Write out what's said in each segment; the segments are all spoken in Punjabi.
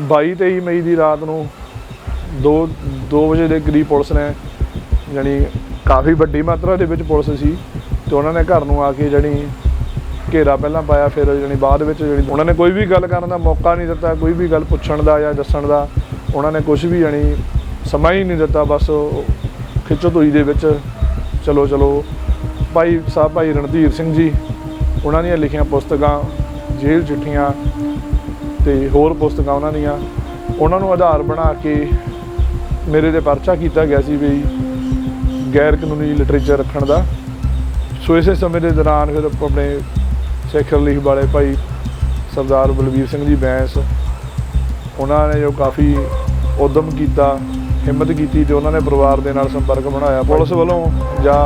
22 23 ਮਈ ਦੀ ਰਾਤ ਨੂੰ 2 2 ਵਜੇ ਦੇ ਕਰੀਬ ਪੁਲਿਸ ਨੇ ਜਾਣੀ ਕਾਫੀ ਵੱਡੀ ਮਾਤਰਾ ਦੇ ਵਿੱਚ ਪੁਲਿਸ ਸੀ ਤੇ ਉਹਨਾਂ ਨੇ ਘਰ ਨੂੰ ਆ ਕੇ ਜਾਣੀ ਘੇਰਾ ਪਹਿਲਾਂ ਪਾਇਆ, ਫਿਰ ਜਾਣੀ ਬਾਅਦ ਵਿੱਚ ਜਿਹੜੀ ਉਹਨਾਂ ਨੇ ਕੋਈ ਵੀ ਗੱਲ ਕਰਨ ਦਾ ਮੌਕਾ ਨਹੀਂ ਦਿੱਤਾ, ਕੋਈ ਵੀ ਗੱਲ ਪੁੱਛਣ ਦਾ ਜਾਂ ਦੱਸਣ ਦਾ, ਉਹਨਾਂ ਨੇ ਕੁਝ ਵੀ ਜਾਣੀ ਸਮਾਂ ਹੀ ਨਹੀਂ ਦਿੱਤਾ, ਬਸ ਖਿੱਚੋ ਤੋਈ ਦੇ ਵਿੱਚ ਚਲੋ ਚਲੋ। ਭਾਈ ਸਾਹਿਬ, ਭਾਈ ਰਣਧੀਰ ਸਿੰਘ ਜੀ, ਉਹਨਾਂ ਦੀਆਂ ਲਿਖੀਆਂ ਪੁਸਤਕਾਂ, ਜੇਲ੍ਹ ਚਿੱਠੀਆਂ ਤੇ ਹੋਰ ਪੁਸਤਕਾਂ ਉਹਨਾਂ ਦੀਆਂ, ਉਹਨਾਂ ਨੂੰ ਆਧਾਰ ਬਣਾ ਕੇ ਮੇਰੇ ਤੇ ਪਰਚਾ ਕੀਤਾ ਗਿਆ ਸੀ ਵੀ ਗੈਰ ਕਾਨੂੰਨੀ ਲਿਟਰੇਚਰ ਰੱਖਣ ਦਾ। ਸੋ ਇਸੇ ਸਮੇਂ ਦੇ ਦੌਰਾਨ ਫਿਰ ਆਪਾਂ ਆਪਣੇ ਸਿੱਖ ਰਿਲੀਫ ਵਾਲੇ ਭਾਈ ਸਰਦਾਰ ਬਲਵੀਰ ਸਿੰਘ ਜੀ ਬੈਂਸ, ਉਹਨਾਂ ਨੇ ਜੋ ਕਾਫੀ ਉਦਮ ਕੀਤਾ, ਹਿੰਮਤ ਕੀਤੀ ਤੇ ਉਹਨਾਂ ਨੇ ਪਰਿਵਾਰ ਦੇ ਨਾਲ ਸੰਪਰਕ ਬਣਾਇਆ। ਪੁਲਿਸ ਵੱਲੋਂ ਜਾਂ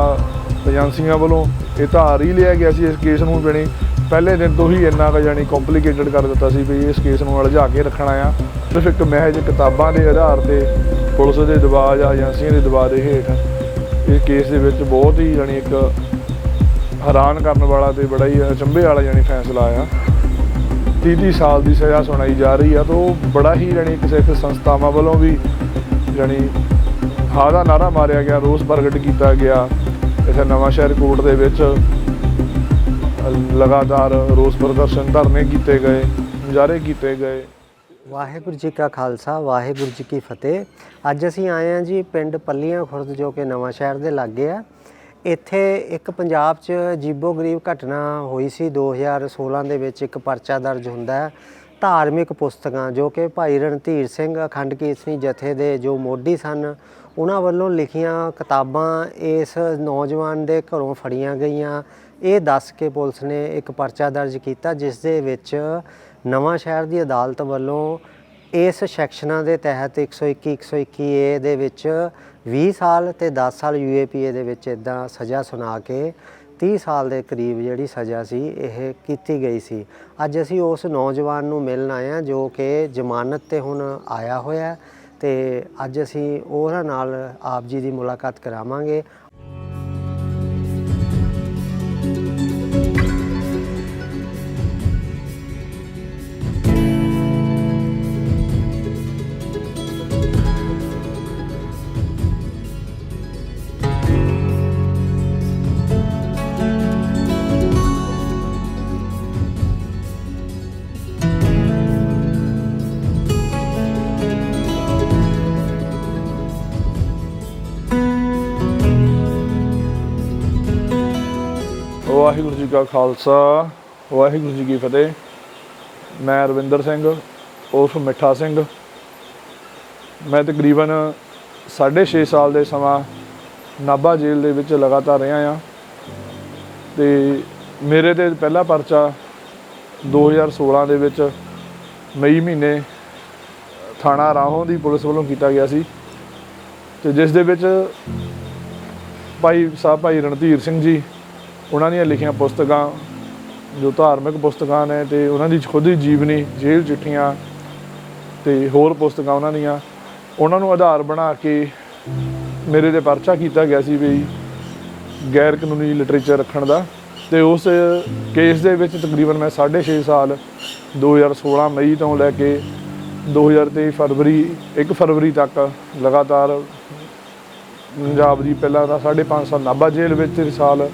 ਏਜੰਸੀਆਂ ਵੱਲੋਂ ਇਹ ਧਾਰ ਹੀ ਲਿਆ ਗਿਆ ਸੀ ਇਸ ਕੇਸ ਨੂੰ ਜਣੀ ਪਹਿਲੇ ਦਿਨ ਤੋਂ ਹੀ ਇੰਨਾ ਕੁ ਜਾਣੀ ਕੰਪਲਿਕੇਟਡ ਕਰ ਦਿੱਤਾ ਸੀ ਵੀ ਇਸ ਕੇਸ ਨੂੰ ਉਲਝਾ ਕੇ ਰੱਖਣਾ ਆ। ਸਿਰਫ ਇੱਕ ਮਹਿਜ ਕਿਤਾਬਾਂ ਦੇ ਆਧਾਰ ਤੇ ਪੁਲਿਸ ਦੇ ਦਬਾਅ ਜਾਂ ਏਜੰਸੀਆਂ ਦੇ ਦਬਾਅ ਦੇ ਹੇਠ ਇਸ ਕੇਸ ਦੇ ਵਿੱਚ ਬਹੁਤ ਹੀ ਜਾਣੀ ਇੱਕ ਹੈਰਾਨ ਕਰਨ ਵਾਲਾ ਤੇ ਬੜਾ ਹੀ ਅਚੰਭੇ ਵਾਲਾ ਜਾਣੀ ਫੈਸਲਾ ਆ। 30 ਸਾਲ ਦੀ ਸਜ਼ਾ ਸੁਣਾਈ ਜਾ ਰਹੀ ਆ ਤਾਂ ਉਹ ਬੜਾ ਹੀ ਜਾਣੀ ਕਿਸੇ ਇੱਕ ਸੰਸਥਾਵਾਂ ਵੱਲੋਂ ਵੀ ਜਾਣੀ ਹਾ ਦਾ ਨਾਰਾ ਮਾਰਿਆ ਗਿਆ, ਰੋਸ ਪ੍ਰਗਟ ਕੀਤਾ ਗਿਆ। ਇੱਥੇ ਨਵਾਂ ਸ਼ਹਿਰ ਕੋਰਟ ਦੇ ਵਿੱਚ ਲਗਾਤਾਰ ਰੋਸ ਪ੍ਰਦਰਸ਼ਨ ਧਰਨੇ ਕੀਤੇ ਗਏ ਮੁਜ਼ਾਹਰੇ ਕੀਤੇ ਗਏ। ਵਾਹਿਗੁਰੂ ਜੀ ਕਾ ਖਾਲਸਾ, ਵਾਹਿਗੁਰੂ ਜੀ ਕੀ ਫਤਿਹ। ਅੱਜ ਅਸੀਂ ਆਏ ਹਾਂ ਜੀ ਪਿੰਡ ਪੱਲੀਆਂ ਖੁਰਦ, ਜੋ ਕਿ ਨਵਾਂ ਸ਼ਹਿਰ ਦੇ ਲਾਗੇ ਆ। ਇੱਥੇ ਇੱਕ ਪੰਜਾਬ 'ਚ ਜੀਬੋ-ਗਰੀਬ ਘਟਨਾ ਹੋਈ ਸੀ। 2016 ਦੇ ਵਿੱਚ ਇੱਕ ਪਰਚਾ ਦਰਜ ਹੁੰਦਾ ਹੈ। ਧਾਰਮਿਕ ਪੁਸਤਕਾਂ, ਜੋ ਕਿ ਭਾਈ ਰਣਧੀਰ ਸਿੰਘ ਅਖੰਡ ਕੀਰਤਨੀ ਜਥੇ ਦੇ ਜੋ ਮੋਢੀ ਸਨ, ਉਹਨਾਂ ਵੱਲੋਂ ਲਿਖੀਆਂ ਕਿਤਾਬਾਂ ਇਸ ਨੌਜਵਾਨ ਦੇ ਘਰੋਂ ਫੜੀਆਂ ਗਈਆਂ। ਇਹ ਦੱਸ ਕੇ ਪੁਲਿਸ ਨੇ ਇੱਕ ਪਰਚਾ ਦਰਜ ਕੀਤਾ, ਜਿਸ ਦੇ ਵਿੱਚ ਨਵਾਂ ਸ਼ਹਿਰ ਦੀ ਅਦਾਲਤ ਵੱਲੋਂ ਇਸ ਸੈਕਸ਼ਨਾਂ ਦੇ ਤਹਿਤ 121 121 ਏ ਦੇ ਵਿੱਚ 20 ਸਾਲ ਤੇ 10 ਸਾਲ ਯੂਏਪੀਏ ਦੇ ਵਿੱਚ ਇਦਾਂ ਸਜ਼ਾ ਸੁਣਾ ਕੇ 30 ਸਾਲ ਦੇ ਕਰੀਬ ਜਿਹੜੀ ਸਜ਼ਾ ਸੀ, ਇਹ ਕੀਤੀ ਗਈ ਸੀ। ਅੱਜ ਅਸੀਂ ਉਸ ਨੌਜਵਾਨ ਨੂੰ ਮਿਲਣ ਆਏ ਹਾਂ, ਜੋ ਕਿ ਜ਼ਮਾਨਤ ਤੇ ਹੁਣ ਆਇਆ ਹੋਇਆ ਹੈ ਤੇ ਅੱਜ ਅਸੀਂ ਉਹਨਾਂ ਨਾਲ ਆਪ ਜੀ ਦੀ ਮੁਲਾਕਾਤ ਕਰਾਵਾਂਗੇ। ਵਾਹਿਗੁਰੂ ਜੀ ਕਾ ਖਾਲਸਾ, ਵਾਹਿਗੁਰੂ ਜੀ ਕੀ ਫਤਿਹ। ਮੈਂ ਰਵਿੰਦਰ ਸਿੰਘ, ਉਰਫ ਮਿੱਠਾ ਸਿੰਘ। ਮੈਂ ਤਕਰੀਬਨ 6.5 ਸਾਲ ਦੇ ਸਮਾਂ ਨਾਭਾ ਜੇਲ੍ਹ ਦੇ ਵਿੱਚ ਲਗਾਤਾਰ ਰਿਹਾ ਆ ਤੇ ਮੇਰੇ ਤੇ ਪਹਿਲਾ ਪਰਚਾ 2016 ਦੇ ਵਿੱਚ ਮਈ ਮਹੀਨੇ ਥਾਣਾ ਰਾਹੋਂ ਦੀ ਪੁਲਿਸ ਵੱਲੋਂ ਕੀਤਾ ਗਿਆ ਸੀ। ਤੇ ਜਿਸ ਦੇ ਵਿੱਚ ਭਾਈ ਸਾਹਿਬ ਭਾਈ ਰਣਧੀਰ ਸਿੰਘ ਜੀ ਉਹਨਾਂ ਦੀਆਂ ਲਿਖੀਆਂ ਪੁਸਤਕਾਂ, ਜੋ ਧਾਰਮਿਕ ਪੁਸਤਕਾਂ ਨੇ ਤੇ ਉਹਨਾਂ ਦੀ ਖੁਦ ਦੀ ਜੀਵਨੀ, ਜੇਲ੍ਹ ਚਿੱਠੀਆਂ ਤੇ ਹੋਰ ਪੁਸਤਕਾਂ ਉਹਨਾਂ ਦੀਆਂ, ਉਹਨਾਂ ਨੂੰ ਆਧਾਰ ਬਣਾ ਕੇ ਮੇਰੇ ਤੇ ਪਰਚਾ ਕੀਤਾ ਗਿਆ ਸੀ ਵੀ ਗੈਰ ਕਾਨੂੰਨੀ ਲਿਟਰੇਚਰ ਰੱਖਣ ਦਾ ਤੇ ਉਸ ਕੇਸ ਦੇ ਵਿੱਚ ਤਕਰੀਬਨ ਮੈਂ 6.5 ਸਾਲ 2016 ਮਈ ਤੋਂ ਲੈ ਕੇ 2023 ਫਰਵਰੀ 1 ਫਰਵਰੀ ਤੱਕ ਲਗਾਤਾਰ ਪੰਜਾਬ ਦੀ ਪਹਿਲਾਂ ਦਾ 5.5 ਸਾਲ ਨਾਭਾ ਜੇਲ੍ਹ ਵਿੱਚ ਸਾਲ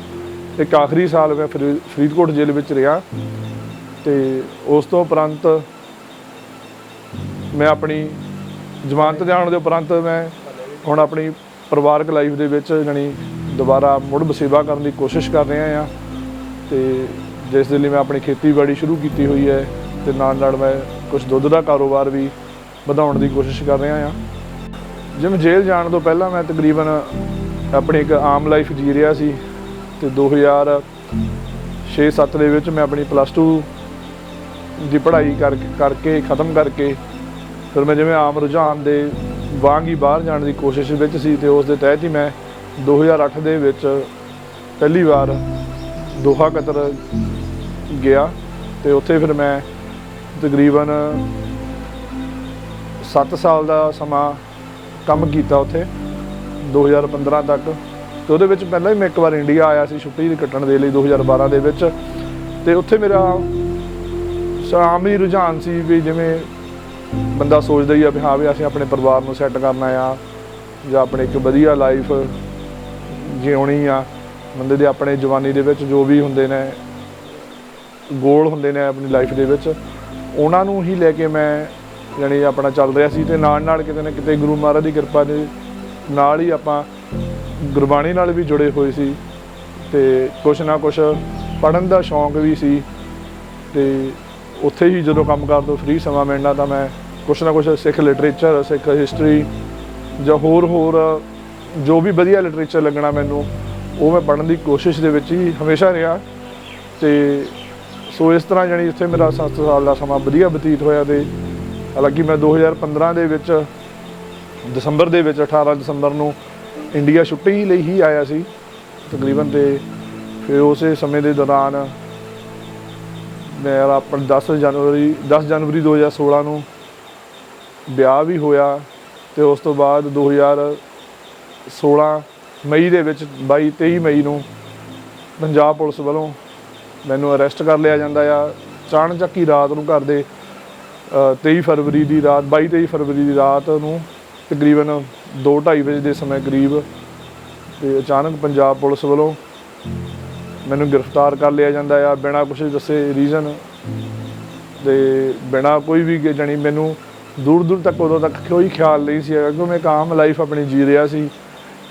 ਇੱਕ ਆਖਰੀ ਸਾਲ ਮੈਂ ਫਰੀ- ਫਰੀਦਕੋਟ ਜੇਲ੍ਹ ਵਿੱਚ ਰਿਹਾ ਤੇ ਉਸ ਤੋਂ ਉਪਰੰਤ ਮੈਂ ਆਪਣੀ ਜ਼ਮਾਨਤ ਜਾਣ ਦੇ ਉਪਰੰਤ ਮੈਂ ਹੁਣ ਆਪਣੀ ਪਰਿਵਾਰਕ ਲਾਈਫ ਦੇ ਵਿੱਚ ਜਾਣੀ ਦੁਬਾਰਾ ਮੁੜ ਬਸੇਵਾ ਕਰਨ ਦੀ ਕੋਸ਼ਿਸ਼ ਕਰ ਰਿਹਾ ਹਾਂ ਤੇ ਜਿਸ ਦੇ ਲਈ ਮੈਂ ਆਪਣੀ ਖੇਤੀਬਾੜੀ ਸ਼ੁਰੂ ਕੀਤੀ ਹੋਈ ਹੈ ਤੇ ਨਾਲ ਨਾਲ ਮੈਂ ਕੁਝ ਦੁੱਧ ਦਾ ਕਾਰੋਬਾਰ ਵੀ ਵਧਾਉਣ ਦੀ ਕੋਸ਼ਿਸ਼ ਕਰ ਰਿਹਾ ਹਾਂ। ਜਿਵੇਂ ਜੇਲ੍ਹ ਜਾਣ ਤੋਂ ਪਹਿਲਾਂ ਮੈਂ ਤਕਰੀਬਨ ਆਪਣੀ ਇੱਕ ਆਮ ਲਾਈਫ ਜੀ ਰਿਹਾ ਸੀ। ਤੇ 2006-7 ਦੇ ਵਿੱਚ ਮੈਂ ਆਪਣੀ ਪਲੱਸ 2 ਦੀ ਪੜ੍ਹਾਈ ਕਰ, ਕਰਕੇ, ਖਤਮ ਕਰਕੇ ਫਿਰ ਮੈਂ ਜਿਵੇਂ ਆਮ ਰੁਝਾਨ ਦੇ ਵਾਂਗ ਹੀ ਬਾਹਰ ਜਾਣ ਦੀ ਕੋਸ਼ਿਸ਼ ਵਿੱਚ ਸੀ ਤੇ ਉਸ ਦੇ ਤਹਿਤ ਹੀ ਮੈਂ 2008 ਦੇ ਵਿੱਚ ਪਹਿਲੀ ਵਾਰ ਦੋਹਾ ਕਤਰ ਗਿਆ ਤੇ ਉੱਥੇ ਫਿਰ ਮੈਂ ਤਕਰੀਬਨ 7 ਸਾਲ ਦਾ ਸਮਾਂ ਕੰਮ ਕੀਤਾ ਉੱਥੇ 2015 ਤੱਕ। ਤੇ ਉਹਦੇ ਵਿੱਚ ਪਹਿਲਾਂ ਹੀ ਮੈਂ ਇੱਕ ਵਾਰ ਇੰਡੀਆ ਆਇਆ ਸੀ ਛੁੱਟੀ ਦੀ ਕੱਟਣ ਦੇ ਲਈ 2012 ਦੇ ਵਿੱਚ। ਤੇ ਉੱਥੇ ਮੇਰਾ ਆਮ ਹੀ ਰੁਝਾਨ ਸੀ ਵੀ ਜਿਵੇਂ ਬੰਦਾ ਸੋਚਦਾ ਹੀ ਆ ਵੀ ਹਾਂ ਵੀ ਅਸੀਂ ਆਪਣੇ ਪਰਿਵਾਰ ਨੂੰ ਸੈੱਟ ਕਰਨਾ ਆ ਜਾਂ ਆਪਣੇ ਇੱਕ ਵਧੀਆ ਲਾਈਫ ਜਿਉਣੀ ਆ। ਬੰਦੇ ਦੇ ਆਪਣੇ ਜਵਾਨੀ ਦੇ ਵਿੱਚ ਜੋ ਵੀ ਹੁੰਦੇ ਨੇ ਗੋਲ ਹੁੰਦੇ ਨੇ ਆਪਣੀ ਲਾਈਫ ਦੇ ਵਿੱਚ, ਉਹਨਾਂ ਨੂੰ ਹੀ ਲੈ ਕੇ ਮੈਂ ਯਾਨੀ ਆਪਣਾ ਚੱਲ ਰਿਹਾ ਸੀ ਤੇ ਨਾਲ ਨਾਲ ਕਿਤੇ ਨਾ ਕਿਤੇ ਗੁਰੂ ਮਹਾਰਾਜ ਦੀ ਕਿਰਪਾ ਦੇ ਨਾਲ ਹੀ ਆਪਾਂ ਗੁਰਬਾਣੀ ਨਾਲ ਵੀ ਜੁੜੇ ਹੋਏ ਸੀ ਤੇ ਕੁਛ ਨਾ ਕੁਛ ਪੜਨ ਦਾ ਸ਼ੌਂਕ ਵੀ ਸੀ ਤੇ ਉੱਥੇ ਹੀ ਜਦੋਂ ਕੰਮ ਕਰਨ ਤੋਂ ਫ੍ਰੀ ਸਮਾਂ ਮਿਲਣਾ ਤਾਂ ਮੈਂ ਕੁਛ ਨਾ ਕੁਛ ਸਿੱਖ ਲਿਟਰੇਚਰ ਸਿੱਖ ਹਿਸਟਰੀ ਜਾਂ ਹੋਰ ਹੋਰ ਜੋ ਵੀ ਵਧੀਆ ਲਿਟਰੇਚਰ ਲੱਗਣਾ ਮੈਨੂੰ, ਉਹ ਮੈਂ ਪੜਨ ਦੀ ਕੋਸ਼ਿਸ਼ ਦੇ ਵਿੱਚ ਹੀ ਹਮੇਸ਼ਾ ਰਿਹਾ ਤੇ ਸੋ ਇਸ ਤਰ੍ਹਾਂ ਜਾਣੀ ਇੱਥੇ ਮੇਰਾ 7 ਸਾਲ ਦਾ ਸਮਾਂ ਵਧੀਆ ਬਤੀਤ ਹੋਇਆ ਤੇ ਹਾਲਾਂਕਿ ਮੈਂ 2015 ਦੇ ਵਿੱਚ ਦਸੰਬਰ ਦੇ ਵਿੱਚ 18 ਦਸੰਬਰ ਨੂੰ ਇੰਡੀਆ ਛੁੱਟੀ ਲਈ ਹੀ ਆਇਆ ਸੀ ਤਕਰੀਬਨ ਤੇ ਫਿਰ ਉਸੇ ਸਮੇਂ ਦੇ ਦੌਰਾਨ ਮੇਰਾ ਆਪਣਾ 10 ਜਨਵਰੀ 10 ਜਨਵਰੀ 2016 ਨੂੰ ਵਿਆਹ ਵੀ ਹੋਇਆ ਤੇ ਉਸ ਤੋਂ ਬਾਅਦ 2016 ਮਈ ਦੇ ਵਿੱਚ 22 23 ਮਈ ਨੂੰ ਪੰਜਾਬ ਪੁਲਿਸ ਵੱਲੋਂ ਮੈਨੂੰ ਅਰੈਸਟ ਕਰ ਲਿਆ ਜਾਂਦਾ ਆ। ਚਾਣਚੱਕ ਹੀ ਰਾਤ ਨੂੰ ਘਰ ਦੇ ਅ, 23 ਫਰਵਰੀ ਦੀ ਰਾਤ 22 23 ਫਰਵਰੀ ਦੀ ਰਾਤ ਨੂੰ ਤਕਰੀਬਨ 2:30 ਵਜੇ ਦੇ ਸਮੇਂ ਕਰੀਬ ਤੇ ਅਚਾਨਕ ਪੰਜਾਬ ਪੁਲਿਸ ਵੱਲੋਂ ਮੈਨੂੰ ਗ੍ਰਿਫਤਾਰ ਕਰ ਲਿਆ ਜਾਂਦਾ ਆ। ਬਿਨਾਂ ਕੁਝ ਦੱਸੇ ਰੀਜ਼ਨ ਤੇ ਬਿਨਾਂ ਕੋਈ ਵੀ ਗ- ਜਾਣੀ ਮੈਨੂੰ ਦੂਰ ਦੂਰ ਤੱਕ ਉਦੋਂ ਤੱਕ ਕੋਈ ਖਿਆਲ ਨਹੀਂ ਸੀ ਕਿਉਂਕਿ ਮੈਂ ਇੱਕ ਆਮ ਲਾਈਫ ਆਪਣੀ ਜੀ ਰਿਹਾ ਸੀ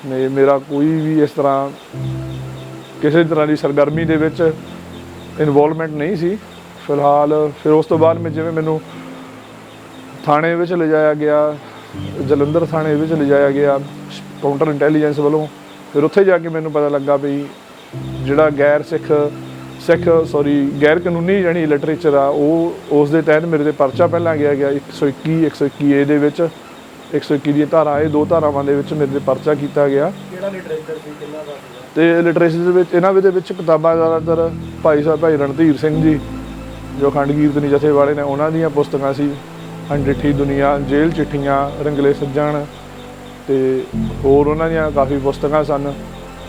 ਮੇ- ਮੇਰਾ ਕੋਈ ਵੀ ਇਸ ਤਰ੍ਹਾਂ ਕਿਸੇ ਤਰ੍ਹਾਂ ਦੀ ਸਰਗਰਮੀ ਦੇ ਵਿੱਚ ਇਨਵੋਲਵਮੈਂਟ ਨਹੀਂ ਸੀ। ਫਿਲਹਾਲ ਫਿਰ ਉਸ ਤੋਂ ਬਾਅਦ ਮੈਂ ਜਿਵੇਂ ਮੈਨੂੰ ਥਾਣੇ ਵਿੱਚ ਲਿਜਾਇਆ ਗਿਆ ਜਲੰਧਰ ਥਾਣੇ ਵਿੱਚ ਲਿਜਾਇਆ ਗਿਆ ਕਾਊਂਟਰ ਇੰਟੈਲੀਜੈਂਸ ਵੱਲੋਂ। ਫਿਰ ਉੱਥੇ ਜਾ ਕੇ ਮੈਨੂੰ ਪਤਾ ਲੱਗਾ ਵੀ ਜਿਹੜਾ ਗੈਰ ਸਿੱਖ ਸਿੱਖ ਸੌਰੀ ਗੈਰ ਕਾਨੂੰਨੀ ਜਾਨੀ ਲਿਟਰੇਚਰ ਆ ਉਹ ਉਸ ਦੇ ਤਹਿਤ ਮੇਰੇ ਤੇ ਪਰਚਾ ਪਹਿਲਾਂ ਗਿਆ ਗਿਆ 121 121 ਏ ਦੇ ਵਿੱਚ 121 ਦੀ ਧਾਰਾ ਇਹ ਦੋ ਧਾਰਾਵਾਂ ਦੇ ਵਿੱਚ ਮੇਰੇ ਤੇ ਪਰਚਾ ਕੀਤਾ ਗਿਆ। ਕਿਹੜਾ ਲਿਟਰੇਚਰ ਸੀ ਕਿੰਨਾ ਦਾ ਤੇ ਲਿਟਰੇਚਰ ਦੇ ਵਿੱਚ ਇਹਨਾਂ ਦੇ ਵਿੱਚ ਕਿਤਾਬਾਂ ਜ਼ਿਆਦਾਤਰ ਭਾਈ ਸਾਹਿਬ ਭਾਈ ਰਣਧੀਰ ਸਿੰਘ ਜੀ ਜੋ ਅਖੰਡ ਕੀਰਤਨੀ ਜਥੇ ਵਾਲੇ ਨੇ ਉਹਨਾਂ ਦੀਆਂ ਪੁਸਤਕਾਂ ਸੀ। ਅਣਡਿੱਠੀ ਦੁਨੀਆ, ਜੇਲ੍ਹ ਚਿੱਠੀਆਂ, ਰੰਗਲੇ ਸੱਜਣ ਤੇ ਹੋਰ ਉਹਨਾਂ ਦੀਆਂ ਕਾਫੀ ਪੁਸਤਕਾਂ ਸਨ।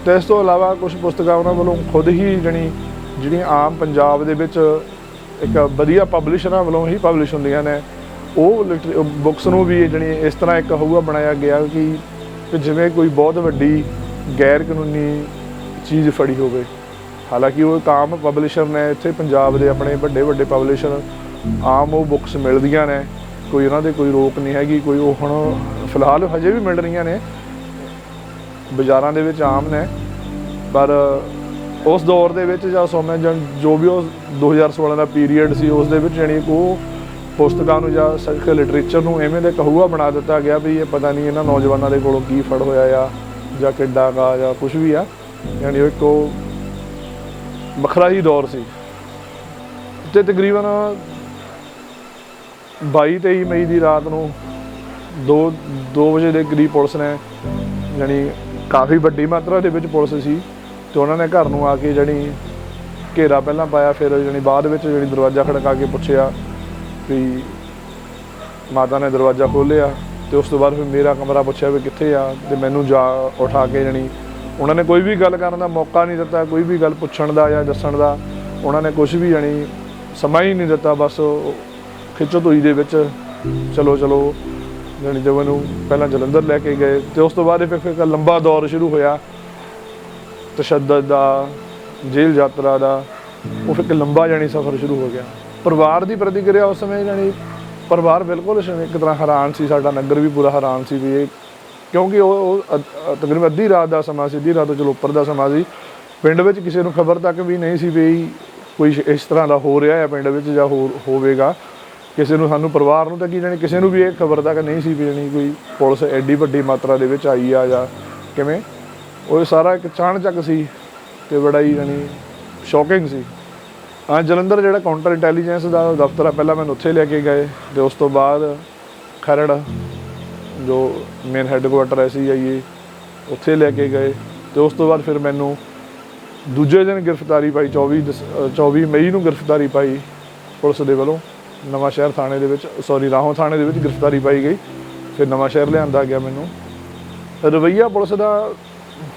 ਤੇ ਇਸ ਤੋਂ ਇਲਾਵਾ ਕੁਝ ਪੁਸਤਕਾਂ ਉਹਨਾਂ ਵੱਲੋਂ ਖੁਦ ਹੀ ਜਣੀ ਜਿਹੜੀਆਂ ਆਮ ਪੰਜਾਬ ਦੇ ਵਿੱਚ ਇੱਕ ਵਧੀਆ ਪਬਲਿਸ਼ਰਾਂ ਵੱਲੋਂ ਹੀ ਪਬਲਿਸ਼ ਹੁੰਦੀਆਂ ਨੇ, ਉਹ ਬੁੱਕਸ ਨੂੰ ਵੀ ਜਣੀ ਇਸ ਤਰ੍ਹਾਂ ਇੱਕ ਹੋਊਗਾ ਬਣਾਇਆ ਗਿਆ ਕਿ ਕਿ ਜਿਵੇਂ ਕੋਈ ਬਹੁਤ ਵੱਡੀ ਗੈਰ ਕਾਨੂੰਨੀ ਚੀਜ਼ ਫੜੀ ਹੋਵੇ। ਹਾਲਾਂਕਿ ਉਹ ਇੱਕ ਆਮ ਪਬਲਿਸ਼ਰ ਨੇ, ਇੱਥੇ ਪੰਜਾਬ ਦੇ ਆਪਣੇ ਵੱਡੇ ਵੱਡੇ ਪਬਲਿਸ਼ਰ ਆਮ ਉਹ ਬੁੱਕਸ ਮਿਲਦੀਆਂ ਨੇ। ਕੋਈ ਉਹਨਾਂ ਦੇ ਕੋਈ ਰੋਕ ਨਹੀਂ ਹੈਗੀ, ਕੋਈ ਉਹ ਹੁਣ ਫਿਲਹਾਲ ਹਜੇ ਵੀ ਮਿਲ ਰਹੀਆਂ ਨੇ। ਬਾਜ਼ਾਰਾਂ ਦੇ ਵਿੱਚ ਆਮ ਨੇ। ਪਰ ਉਸ ਦੌਰ ਦੇ ਵਿੱਚ ਜਾਂ ਸੋਮੇ ਜਨ ਜੋ ਵੀ ਉਹ 2016 ਦਾ ਪੀਰੀਅਡ ਸੀ, ਉਸ ਦੇ ਵਿੱਚ ਜਾਣੀ ਕਿ ਉਹ ਪੁਸਤਕਾਂ ਨੂੰ ਜਾਂ ਸਿੱਖ ਲਿਟਰੇਚਰ ਨੂੰ ਐਵੇਂ ਦੇ ਕਹੂਆ ਬਣਾ ਦਿੱਤਾ ਗਿਆ ਵੀ ਇਹ ਪਤਾ ਨਹੀਂ ਇਹਨਾਂ ਨੌਜਵਾਨਾਂ ਦੇ ਕੋਲੋਂ ਕੀ ਫੜ ਹੋਇਆ ਆ ਜਾਂ ਕਿੱਡਾ ਗਾ ਜਾਂ ਕੁਝ ਵੀ ਆ। ਯਾਨੀ ਉਹ ਇੱਕ ਉਹ ਵੱਖਰਾ ਹੀ ਦੌਰ ਸੀ। ਤੇ ਤਕਰੀਬਨ 22 23 ਮਈ ਦੀ ਰਾਤ ਨੂੰ 2 2 ਵਜੇ ਦੇ ਕਰੀਬ ਪੁਲਿਸ ਨੇ ਜਾਣੀ ਕਾਫੀ ਵੱਡੀ ਮਾਤਰਾ ਦੇ ਵਿੱਚ ਪੁਲਿਸ ਸੀ ਤੇ ਉਹਨਾਂ ਨੇ ਘਰ ਨੂੰ ਆ ਕੇ ਜਾਣੀ ਘੇਰਾ ਪਹਿਲਾਂ ਪਾਇਆ, ਫਿਰ ਜਾਣੀ ਬਾਅਦ ਵਿੱਚ ਜਿਹੜੀ ਦਰਵਾਜ਼ਾ ਖੜਕਾ ਕੇ ਪੁੱਛਿਆ ਵੀ ਮਾਤਾ ਨੇ ਦਰਵਾਜ਼ਾ ਖੋਲ੍ਹਿਆ ਤੇ ਉਸ ਤੋਂ ਬਾਅਦ ਫਿਰ ਮੇਰਾ ਕਮਰਾ ਪੁੱਛਿਆ ਵੀ ਕਿੱਥੇ ਆ ਤੇ ਮੈਨੂੰ ਜਾ ਉਠਾ ਕੇ ਜਾਣੀ ਉਹਨਾਂ ਨੇ ਕੋਈ ਵੀ ਗੱਲ ਕਰਨ ਦਾ ਮੌਕਾ ਨਹੀਂ ਦਿੱਤਾ, ਕੋਈ ਵੀ ਗੱਲ ਪੁੱਛਣ ਦਾ ਜਾਂ ਦੱਸਣ ਦਾ, ਉਹਨਾਂ ਨੇ ਕੁਝ ਵੀ ਜਾਣੀ ਸਮਾਂ ਹੀ ਨਹੀਂ ਦਿੱਤਾ, ਬਸ ਉਹ ਖਿੱਚੋ ਧੂਈ ਦੇ ਵਿੱਚ ਚਲੋ ਚਲੋ, ਜਾਣੀ ਜਦੋਂ ਮੈਨੂੰ ਪਹਿਲਾਂ ਜਲੰਧਰ ਲੈ ਕੇ ਗਏ, ਤੇ ਉਸ ਤੋਂ ਬਾਅਦ ਫਿਰ ਫਿਰ ਇੱਕ ਲੰਬਾ ਦੌਰ ਸ਼ੁਰੂ ਹੋਇਆ। ਤਸ਼ੱਦਦ ਦਾ, ਜੇਲ੍ਹ ਯਾਤਰਾ ਦਾ, ਉਹ ਫਿਰ ਇੱਕ ਲੰਬਾ ਜਾਣੀ ਸਫ਼ਰ ਸ਼ੁਰੂ ਹੋ ਗਿਆ। ਪਰਿਵਾਰ ਦੀ ਪ੍ਰਤੀਕਿਰਿਆ ਉਸ ਸਮੇਂ ਜਾਣੀ, ਪਰਿਵਾਰ ਬਿਲਕੁਲ ਇੱਕ ਤਰ੍ਹਾਂ ਹੈਰਾਨ ਸੀ, ਸਾਡਾ ਨਗਰ ਵੀ ਪੂਰਾ ਹੈਰਾਨ ਸੀ ਵੀ ਇਹ ਕਿਉਂਕਿ ਉਹ ਉਹ ਤਕਰੀਬਨ ਅੱਧੀ ਰਾਤ ਦਾ ਸਮਾਂ ਸੀ, ਅੱਧੀ ਰਾਤ ਤੋਂ ਚਲੋ ਉੱਪਰ ਦਾ ਸਮਾਂ ਸੀ। ਪਿੰਡ ਵਿੱਚ ਕਿਸੇ ਨੂੰ ਖਬਰ ਤੱਕ ਵੀ ਨਹੀਂ ਸੀ ਵੀ ਕੋਈ ਇਸ ਤਰ੍ਹਾਂ ਦਾ ਹੋ ਰਿਹਾ ਹੈ, ਪਿੰਡ ਵਿੱਚ ਜਾਂ ਹੋਰ, ਹੋਵੇਗਾ। ਕਿਸੇ ਨੂੰ ਸਾਨੂੰ ਪਰਿਵਾਰ ਨੂੰ ਤਾਂ ਕੀ ਜਾਣੀ ਕਿਸੇ ਨੂੰ ਵੀ ਇਹ ਖਬਰ ਤੱਕ ਨਹੀਂ ਸੀ ਵੀ ਜਾਣੀ ਕੋਈ ਪੁਲਿਸ ਐਡੀ ਵੱਡੀ ਮਾਤਰਾ ਦੇ ਵਿੱਚ ਆਈ ਆ ਜਾਂ ਕਿਵੇਂ। ਉਹ ਸਾਰਾ ਇੱਕ ਚਾਣਚੱਕ ਸੀ ਤੇ ਬੜਾ ਹੀ ਜਾਣੀ ਸ਼ੌਕਿੰਗ ਸੀ। ਹਾਂ ਜਲੰਧਰ ਜਿਹੜਾ ਕਾਊਂਟਰ ਇੰਟੈਲੀਜੈਂਸ ਦਾ ਦਫ਼ਤਰ ਆ ਪਹਿਲਾਂ ਮੈਨੂੰ ਉੱਥੇ ਲੈ ਕੇ ਗਏ ਤੇ ਉਸ ਤੋਂ ਬਾਅਦ ਖਰੜ ਜੋ ਮੇਨ ਹੈੱਡਕੁਆਟਰ ਹੈ ਸੀਆਈਏ ਉੱਥੇ ਲੈ ਕੇ ਗਏ ਤੇ ਉਸ ਤੋਂ ਬਾਅਦ ਫਿਰ ਮੈਨੂੰ ਦੂਜੇ ਦਿਨ ਗ੍ਰਿਫਤਾਰੀ ਪਾਈ 24 ਦਸ- ਅ, 24 ਮਈ ਨੂੰ ਗ੍ਰਿਫਤਾਰੀ ਪਾਈ ਪੁਲਿਸ ਦੇ ਵੱਲੋਂ। ਨਵਾਂ ਸ਼ਹਿਰ ਥਾਣੇ ਦੇ ਵਿੱਚ ਸੌਰੀ ਰਾਹੋਂ ਥਾਣੇ ਦੇ ਵਿੱਚ ਗ੍ਰਿਫਤਾਰੀ ਪਾਈ ਗਈ। ਫਿਰ ਨਵਾਂ ਸ਼ਹਿਰ ਲਿਆਂਦਾ ਗਿਆ ਮੈਨੂੰ। ਰਵਈਆ ਪੁਲਿਸ ਦਾ,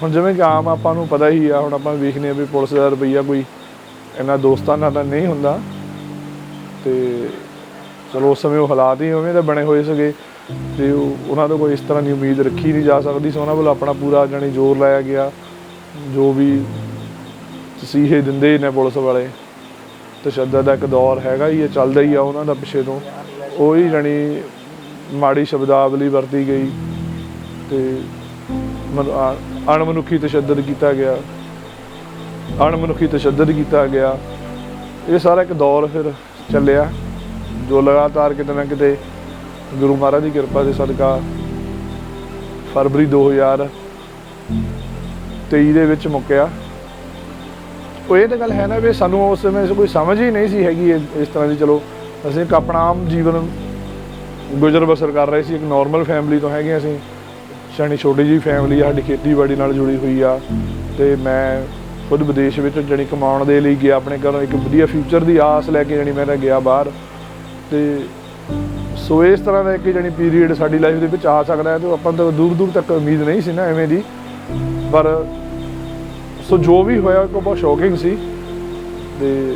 ਹੁਣ ਜਿਵੇਂ ਕਿ ਆਮ ਆਪਾਂ ਨੂੰ ਪਤਾ ਹੀ ਆ, ਹੁਣ ਆਪਾਂ ਵੇਖਨੇ ਆ ਵੀ ਪੁਲਿਸ ਦਾ ਰਵਈਆ ਕੋਈ ਇੰਨਾ ਦੋਸਤਾਨਾ ਤਾਂ ਨਹੀਂ ਹੁੰਦਾ। ਤੇ ਚਲੋ ਉਸ ਸਮੇਂ ਉਹ ਹਾਲਾਤ ਹੀ ਉਵੇਂ ਦੇ ਬਣੇ ਹੋਏ ਸੀਗੇ ਤੇ ਉਹਨਾਂ ਤੋਂ ਕੋਈ ਇਸ ਤਰ੍ਹਾਂ ਦੀ ਉਮੀਦ ਰੱਖੀ ਨਹੀਂ ਜਾ ਸਕਦੀ ਸੀ। ਉਹਨਾਂ ਵੱਲ ਆਪਣਾ ਪੂਰਾ ਜਾਣੀ ਜ਼ੋਰ ਲਾਇਆ ਗਿਆ। ਜੋ ਵੀ ਤਸੀਹੇ ਦਿੰਦੇ ਨੇ ਪੁਲਿਸ ਵਾਲੇ ਤਸ਼ੱਦਦ ਦਾ ਇੱਕ ਦੌਰ ਹੈਗਾ ਹੀ, ਇਹ ਚੱਲਦਾ ਹੀ ਆ ਉਹਨਾਂ ਦਾ ਪਿੱਛੇ ਤੋਂ। ਉਹ ਹੀ ਜਾਣੀ ਮਾੜੀ ਸ਼ਬਦਾਵਲੀ ਵਰਤੀ ਗਈ ਤੇ ਮਨ- ਅ- ਅਣਮਨੁੱਖੀ ਤਸ਼ੱਦਦ ਕੀਤਾ ਗਿਆ। ਅਣਮਨੁੱਖੀ ਤਸ਼ੱਦਦ ਕੀਤਾ ਗਿਆ। ਇਹ ਸਾਰਾ ਇੱਕ ਦੌਰ ਫਿਰ ਚੱਲਿਆ, ਜੋ ਲਗਾਤਾਰ ਕਿਤੇ ਨਾ ਕਿਤੇ ਗੁਰੂ ਮਹਾਰਾਜ ਦੀ ਕਿਰਪਾ ਦੇ ਸਦਕਾ ਫਰਵਰੀ 2023 ਦੇ ਵਿੱਚ ਮੁੱਕਿਆ। ਉਹ ਇਹ ਤਾਂ ਗੱਲ ਹੈ ਨਾ ਵੀ ਸਾਨੂੰ ਉਸ ਸਮੇਂ ਕੋਈ ਸਮਝ ਹੀ ਨਹੀਂ ਸੀ ਹੈਗੀ ਇਹ- ਇਸ ਤਰ੍ਹਾਂ ਦੀ, ਚਲੋ, ਅਸੀਂ ਇੱਕ ਆਪਣਾ ਆਮ ਜੀਵਨ ਗੁਜ਼ਰ ਬਸਰ ਕਰ ਰਹੇ ਸੀ, ਇੱਕ ਨਾਰਮਲ ਫੈਮਿਲੀ ਤੋਂ ਹੈਗੇ ਅਸੀਂ। ਸਾਡੀ ਛੋਟੀ ਜੀ ਫੈਮਿਲੀ ਆ, ਸਾਡੀ ਖੇਤੀਬਾੜੀ ਨਾਲ ਜੁੜੀ ਹੋਈ ਆ। ਤੇ ਮੈਂ ਖੁਦ ਵਿਦੇਸ਼ ਵਿੱਚ ਜਣੀ ਕਮਾਉਣ ਦੇ ਲਈ ਗਿਆ, ਆਪਣੇ ਘਰੋਂ ਇੱਕ ਵਧੀਆ ਫਿਊਚਰ ਦੀ ਆਸ ਲੈ ਕੇ ਜਣੀ ਮੈਂ ਤਾਂ ਗਿਆ ਬਾਹਰ। ਤੇ ਸੋ ਇਸ ਤਰ੍ਹਾਂ ਦਾ ਇੱਕ ਜਣੀ ਪੀਰੀਅਡ ਸਾਡੀ ਲਾਈਫ ਦੇ ਵਿੱਚ ਆ ਸਕਦਾ ਹੈ, ਤੇ ਆਪਾਂ ਤਾਂ ਦੂਰ ਦੂਰ ਤੱਕ ਉਮੀਦ ਨਹੀਂ ਸੀ ਨਾ ਐਵੇਂ ਦੀ। ਪਰ ਸੋ ਜੋ ਵੀ ਹੋਇਆ, ਉਹ ਬਹੁਤ ਸ਼ੌਕਿੰਗ ਸੀ। ਤੇ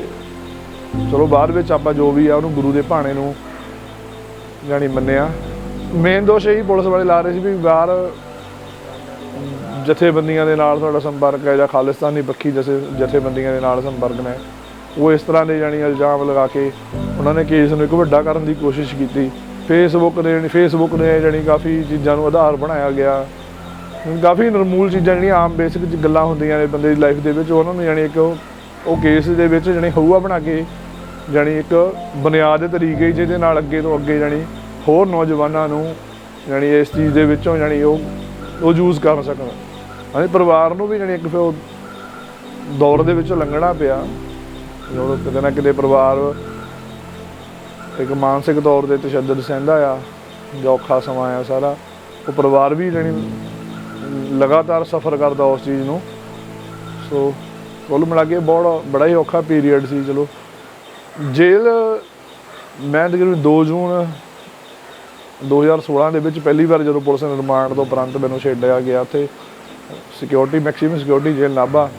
ਚਲੋ ਬਾਅਦ ਵਿੱਚ ਆਪਾਂ ਜੋ ਵੀ ਆ, ਉਹਨੂੰ ਗੁਰੂ ਦੇ ਭਾਣੇ ਨੂੰ ਜਾਣੀ ਮੰਨਿਆ। ਮੇਨ ਦੋਸ਼ ਇਹੀ ਪੁਲਿਸ ਵਾਲੇ ਲਾ ਰਹੇ ਸੀ ਵੀ ਬਾਹਰ ਜਥੇਬੰਦੀਆਂ ਦੇ ਨਾਲ ਤੁਹਾਡਾ ਸੰਪਰਕ ਹੈ ਜਾਂ ਖਾਲਿਸਤਾਨੀ ਪੱਖੀ ਜਥੇ ਜਥੇਬੰਦੀਆਂ ਦੇ ਨਾਲ ਸੰਪਰਕ ਨੇ। ਉਹ ਇਸ ਤਰ੍ਹਾਂ ਦੇ ਜਾਣੀ ਇਲਜ਼ਾਮ ਲਗਾ ਕੇ ਉਹਨਾਂ ਨੇ ਕੇਸ ਨੂੰ ਇੱਕ ਵੱਡਾ ਕਰਨ ਦੀ ਕੋਸ਼ਿਸ਼ ਕੀਤੀ। ਫੇਸਬੁੱਕ ਦੇ ਫੇਸਬੁੱਕ ਨੇ ਜਾਣੀ ਕਾਫੀ ਚੀਜ਼ਾਂ ਨੂੰ ਆਧਾਰ ਬਣਾਇਆ ਗਿਆ। ਕਾਫੀ ਨਰਮੂਲ ਚੀਜ਼ਾਂ ਜਿਹੜੀਆਂ ਆਮ ਬੇਸਿਕ ਗੱਲਾਂ ਹੁੰਦੀਆਂ ਨੇ ਬੰਦੇ ਦੀ ਲਾਈਫ ਦੇ ਵਿੱਚ, ਉਹਨਾਂ ਨੂੰ ਜਾਣੀ ਇੱਕ ਉਹ ਕੇਸ ਦੇ ਵਿੱਚ ਜਾਣੀ ਹਊਆ ਬਣਾ ਕੇ ਜਾਣੀ ਇੱਕ ਬੁਨਿਆਦ ਦੇ ਤਰੀਕੇ ਜਿਹਦੇ ਨਾਲ ਅੱਗੇ ਤੋਂ ਅੱਗੇ ਜਾਣੀ ਹੋਰ ਨੌਜਵਾਨਾਂ ਨੂੰ ਜਾਣੀ ਇਸ ਚੀਜ਼ ਦੇ ਵਿੱਚੋਂ ਜਾਣੀ ਉਹ ਉਹ ਯੂਜ਼ ਕਰ ਸਕਣ। ਹਾਂਜੀ ਪਰਿਵਾਰ ਨੂੰ ਵੀ ਜਾਣੀ ਇੱਕ ਫਿਰ ਉਹ ਦੌਰ ਦੇ ਵਿੱਚੋਂ ਲੰਘਣਾ ਪਿਆ। ਜਦੋਂ ਕਿਤੇ ਨਾ ਕਿਤੇ ਪਰਿਵਾਰ ਇੱਕ ਮਾਨਸਿਕ ਤੌਰ ਤੇ ਤਸ਼ੱਦਦ ਸਹਿੰਦਾ ਆ, ਜੋ ਔਖਾ ਸਮਾਂ ਆ ਸਾਰਾ। ਉਹ ਪਰਿਵਾਰ ਵੀ ਜਾਣੀ ਲਗਾਤਾਰ ਸਫਰ ਕਰਦਾ ਉਸ ਚੀਜ਼ ਨੂੰ। ਸੋ ਕੁੱਲ ਮਿਲਾ ਕੇ ਬਹੁਤ ਬੜਾ ਹੀ ਔਖਾ ਪੀਰੀਅਡ ਸੀ, ਚਲੋ। ਜੇਲ੍ਹ ਮੈਂ ਤਕਰੀਬਨ 2 ਜੂਨ 2016 ਦੇ ਵਿੱਚ ਪਹਿਲੀ ਵਾਰ ਜਦੋਂ ਪੁਲਿਸ ਨੇ ਰਿਮਾਂਡ ਤੋਂ ਉਪਰੰਤ ਮੈਨੂੰ ਛੱਡਿਆ ਗਿਆ, ਉੱਥੇ ਸਿਕਿਉਰਿਟੀ ਮੈਕਸਿਮਮ ਸਿਕਿਉਰਿਟੀ ਜੇਲ੍ਹ ਨਾਭਾ,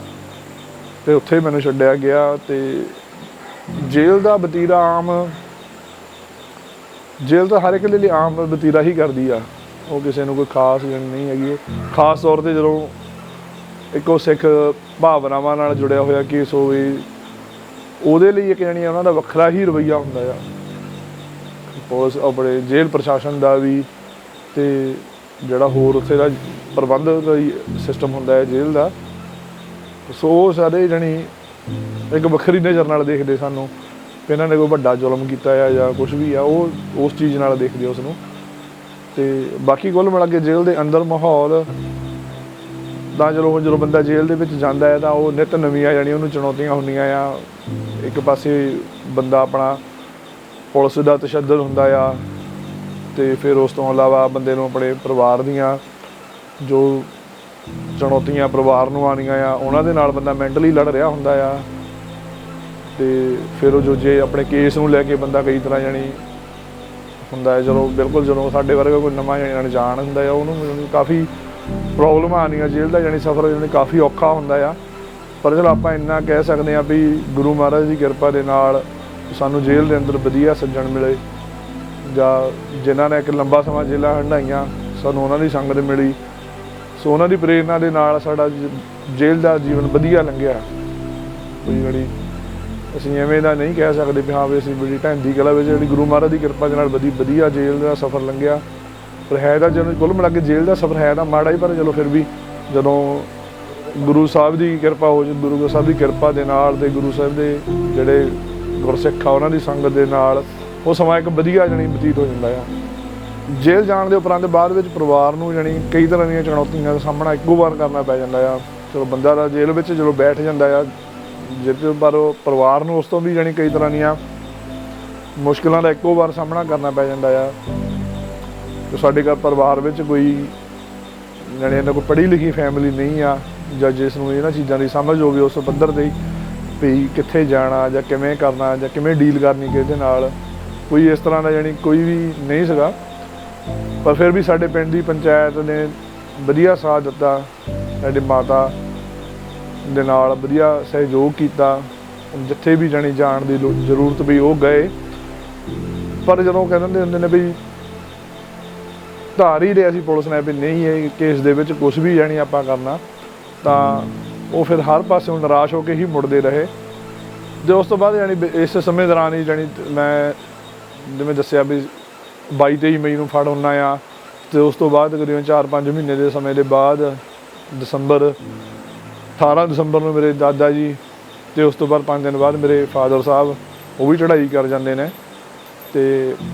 ਤੇ ਉੱਥੇ ਮੈਨੂੰ ਛੱਡਿਆ ਗਿਆ ਤੇ ਜੇਲ੍ਹ ਦਾ ਬਤੀਰਾ ਆਮ, ਜੇਲ੍ਹ ਤਾਂ ਹਰ ਇੱਕ ਦੇ ਲਈ ਆਮ ਬਤੀਰਾ ਹੀ ਕਰਦੀ ਆ। ਉਹ ਕਿਸੇ ਨੂੰ ਕੋਈ ਖਾਸ ਗੱਲ ਨਹੀਂ ਹੈਗੀ। ਖਾਸ ਤੌਰ ਤੇ ਜਦੋਂ ਇੱਕੋ ਸਿੱਖ ਭਾਵਨਾਵਾਂ ਨਾਲ ਜੁੜਿਆ ਹੋਇਆ ਕੇਸ ਹੋਵੇ, ਉਹਦੇ ਲਈ ਇੱਕ ਜਾਣੀ ਉਹਨਾਂ ਦਾ ਵੱਖਰਾ ਹੀ ਰਵਈਆ ਹੁੰਦਾ ਆ। ਪੁਲਿਸ ਆਪਣੇ ਜੇਲ੍ਹ ਪ੍ਰਸ਼ਾਸਨ ਦਾ ਵੀ ਤੇ ਜਿਹੜਾ ਹੋਰ ਉੱਥੇ ਦਾ ਪ੍ਰਬੰਧ ਦਾ ਸਿਸਟਮ ਹੁੰਦਾ ਹੈ ਜੇਲ੍ਹ ਦਾ। ਸੋ ਉਹ ਸਾਰੇ ਜਣੀ ਇੱਕ ਵੱਖਰੀ ਨਜ਼ਰ ਨਾਲ ਦੇਖਦੇ ਸਾਨੂੰ ਵੀ ਇਹਨਾਂ ਨੇ ਕੋਈ ਵੱਡਾ ਜ਼ੁਲਮ ਕੀਤਾ ਆ ਜਾਂ ਕੁਝ ਵੀ ਆ, ਉਹ ਉਸ ਚੀਜ਼ ਨਾਲ ਦੇਖਦੇ ਉਸ ਨੂੰ ਤੇ ਬਾਕੀ ਕੁੱਲ ਮਿਲਾ ਕੇ ਜੇਲ੍ਹ ਦੇ ਅੰਦਰ ਮਾਹੌਲ ਤਾਂ ਚਲੋ ਜਦੋਂ ਬੰਦਾ ਜੇਲ੍ਹ ਦੇ ਵਿੱਚ ਜਾਂਦਾ ਹੈ ਤਾਂ ਉਹ ਨਿਤ ਨਵੀਆਂ ਜਾਣੀ ਉਹਨੂੰ ਚੁਣੌਤੀਆਂ ਹੁੰਦੀਆਂ ਆ। ਇੱਕ ਪਾਸੇ ਬੰਦਾ ਆਪਣਾ ਪੁਲਿਸ ਦਾ ਤਸ਼ੱਦਦ ਹੁੰਦਾ ਆ ਤੇ ਫਿਰ ਉਸ ਤੋਂ ਇਲਾਵਾ ਬੰਦੇ ਨੂੰ ਆਪਣੇ ਪਰਿਵਾਰ ਦੀਆਂ ਜੋ ਚੁਣੌਤੀਆਂ ਪਰਿਵਾਰ ਨੂੰ ਆਉਣੀਆਂ ਆ, ਉਹਨਾਂ ਦੇ ਨਾਲ ਬੰਦਾ ਮੈਂਟਲੀ ਲੜ ਰਿਹਾ ਹੁੰਦਾ ਆ। ਤੇ ਫਿਰ ਉਹ ਜੋ ਜੇ ਆਪਣੇ ਕੇਸ ਨੂੰ ਲੈ ਕੇ ਬੰਦਾ ਕਈ ਤਰ੍ਹਾਂ ਜਾਣੀ ਹੁੰਦਾ ਹੈ ਚਲੋ ਬਿਲਕੁਲ ਜਦੋਂ ਸਾਡੇ ਵਰਗਾ ਕੋਈ ਨਵਾਂ ਜਾਣੀ ਅਣਜਾਣ ਹੁੰਦਾ ਆ ਉਹਨੂੰ ਕਾਫੀ ਪ੍ਰੋਬਲਮ ਆਉਂਦੀਆਂ ਜੇਲ੍ਹ ਦਾ, ਜਾਣੀ ਸਫ਼ਰ ਜਾਣੀ ਕਾਫੀ ਔਖਾ ਹੁੰਦਾ ਆ। ਪਰ ਚਲੋ ਆਪਾਂ ਇੰਨਾ ਕਹਿ ਸਕਦੇ ਆ ਵੀ ਗੁਰੂ ਮਹਾਰਾਜ ਦੀ ਕਿਰਪਾ ਦੇ ਨਾਲ ਸਾਨੂੰ ਜੇਲ੍ਹ ਦੇ ਅੰਦਰ ਵਧੀਆ ਸੱਜਣ ਮਿਲੇ, ਜਾਂ ਜਿਨ੍ਹਾਂ ਨੇ ਇੱਕ ਲੰਬਾ ਸਮਾਂ ਜੇਲ੍ਹਾਂ ਹੰਡਾਈਆਂ ਸਾਨੂੰ ਉਹਨਾਂ ਦੀ ਸੰਗਤ ਮਿਲੀ। ਸੋ ਉਹਨਾਂ ਦੀ ਪ੍ਰੇਰਣਾ ਦੇ ਨਾਲ ਸਾਡਾ ਜ- ਜੇਲ੍ਹ ਦਾ ਜੀਵਨ ਵਧੀਆ ਲੰਘਿਆ। ਕੋਈ ਜਿਹੜੀ ਅਸੀਂ ਐਵੇਂ ਦਾ ਨਹੀਂ ਕਹਿ ਸਕਦੇ ਵੀ ਹਾਂ ਵੀ ਅਸੀਂ ਬੜੀ ਢੈਂਦੀ ਕਲਾ ਵਿੱਚ ਜਿਹੜੀ ਗੁਰੂ ਮਹਾਰਾਜ ਦੀ ਕਿਰਪਾ ਦੇ ਨਾਲ ਵਧੀ, ਵਧੀਆ ਜੇਲ੍ਹ ਦਾ ਸਫ਼ਰ ਲੰਘਿਆ। ਪਰ ਹੈ ਤਾਂ ਜਦੋਂ ਕੁੱਲ ਮਿਲਾ ਕੇ ਜੇਲ੍ਹ ਦਾ ਸਫ਼ਰ ਹੈ ਤਾਂ ਮਾੜਾ ਹੀ, ਪਰ ਚਲੋ ਫਿਰ ਵੀ ਜਦੋਂ ਗੁਰੂ ਸਾਹਿਬ ਦੀ ਕਿਰਪਾ ਹੋ ਜੇ, ਗੁਰੂ ਸਾਹਿਬ ਦੀ ਕਿਰਪਾ ਦੇ ਨਾਲ ਤੇ ਗੁਰੂ ਸਾਹਿਬ ਦੇ ਜਿਹੜੇ ਗੁਰਸਿੱਖ ਆ ਉਹਨਾਂ ਦੀ ਸੰਗਤ ਦੇ ਨਾਲ, ਉਹ ਸਮਾਂ ਇੱਕ ਵਧੀਆ ਜਣੀ ਬਤੀਤ ਹੋ ਜਾਂਦਾ ਆ। ਜੇਲ੍ਹ ਜਾਣ ਦੇ ਉਪਰੰਤ ਬਾਅਦ ਵਿੱਚ ਪਰਿਵਾਰ ਨੂੰ ਜਣੀ ਕਈ ਤਰ੍ਹਾਂ ਦੀਆਂ ਚੁਣੌਤੀਆਂ ਦਾ ਸਾਹਮਣਾ ਇੱਕੋ ਵਾਰ ਕਰਨਾ ਪੈ ਜਾਂਦਾ ਆ। ਚਲੋ ਬੰਦਾ ਦਾ ਜੇਲ੍ਹ ਵਿੱਚ ਜਦੋਂ ਬੈਠ ਜਾਂਦਾ ਆ ਜਿੱਤੇ ਪਰ ਪਰਿਵਾਰ ਨੂੰ ਉਸ ਤੋਂ ਵੀ ਜਣੀ ਕਈ ਤਰ੍ਹਾਂ ਦੀਆਂ ਮੁਸ਼ਕਲਾਂ ਦਾ ਇੱਕੋ ਵਾਰ ਸਾਹਮਣਾ ਕਰਨਾ ਪੈ ਜਾਂਦਾ ਆ। ਤੇ ਸਾਡੇ ਘਰ ਪਰਿਵਾਰ ਵਿੱਚ ਕੋਈ ਜਾਣੀ ਇਹਨਾਂ ਕੋਈ ਪੜ੍ਹੀ ਲਿਖੀ ਫੈਮਿਲੀ ਨਹੀਂ ਆ, ਜਾਂ ਜਿਸ ਨੂੰ ਇਹਨਾਂ ਚੀਜ਼ਾਂ ਦੀ ਸਮਝ ਹੋਵੇ ਉਸ ਪੱਧਰ ਤੇ ਵੀ ਕਿੱਥੇ ਜਾਣਾ ਜਾਂ ਕਿਵੇਂ ਕਰਨਾ ਜਾਂ ਕਿਵੇਂ ਡੀਲ ਕਰਨੀ ਕਿਹਦੇ ਨਾਲ, ਕੋਈ ਇਸ ਤਰ੍ਹਾਂ ਦਾ ਜਾਣੀ ਕੋਈ ਵੀ ਨਹੀਂ ਸੀਗਾ। ਪਰ ਫਿਰ ਵੀ ਸਾਡੇ ਪਿੰਡ ਦੀ ਪੰਚਾਇਤ ਨੇ ਵਧੀਆ ਸਾਥ ਦਿੱਤਾ, ਸਾਡੇ ਮਾਤਾ ਦੇ ਨਾਲ ਵਧੀਆ ਸਹਿਯੋਗ ਕੀਤਾ। ਜਿੱਥੇ ਵੀ ਜਾਣੀ ਜਾਣ ਦੀ ਲੋ- ਜ਼ਰੂਰਤ ਵੀ ਉਹ ਗਏ। ਪਰ ਜਦੋਂ ਕਹਿੰਦੇ ਹੁੰਦੇ ਨੇ ਵੀ ਧਾਰ ਹੀ ਰਿਹਾ ਸੀ ਪੁਲਿਸ ਨੇ ਵੀ ਨਹੀਂ ਇਹ ਕੇਸ ਦੇ ਵਿੱਚ ਕੁਝ ਵੀ ਜਾਣੀ ਆਪਾਂ ਕਰਨਾ, ਤਾਂ ਉਹ ਫਿਰ ਹਰ ਪਾਸਿਓਂ ਨਿਰਾਸ਼ ਹੋ ਕੇ ਹੀ ਮੁੜਦੇ ਰਹੇ। ਤੇ ਉਸ ਤੋਂ ਬਾਅਦ ਜਾਣੀ ਇਸ ਸਮੇਂ ਦੌਰਾਨ ਹੀ ਜਾਣੀ ਮੈਂ ਜਿਵੇਂ ਦੱਸਿਆ ਵੀ 22 23 ਮਈ ਨੂੰ ਫੜ ਹੁੰਨਾ ਆ। ਤੇ ਉਸ ਤੋਂ ਬਾਅਦ ਤਕਰੀਬਨ 4-5 ਮਹੀਨੇ ਦੇ ਸਮੇਂ ਦੇ ਬਾਅਦ ਦਸੰਬਰ 18 ਦਸੰਬਰ ਨੂੰ ਮੇਰੇ ਦਾਦਾ ਜੀ ਤੇ ਉਸ ਤੋਂ ਬਾਅਦ 5 ਦਿਨ ਬਾਅਦ ਮੇਰੇ ਫਾਦਰ ਸਾਹਿਬ ਉਹ ਵੀ ਚੜ੍ਹਾਈ ਕਰ ਜਾਂਦੇ ਨੇ ਤੇ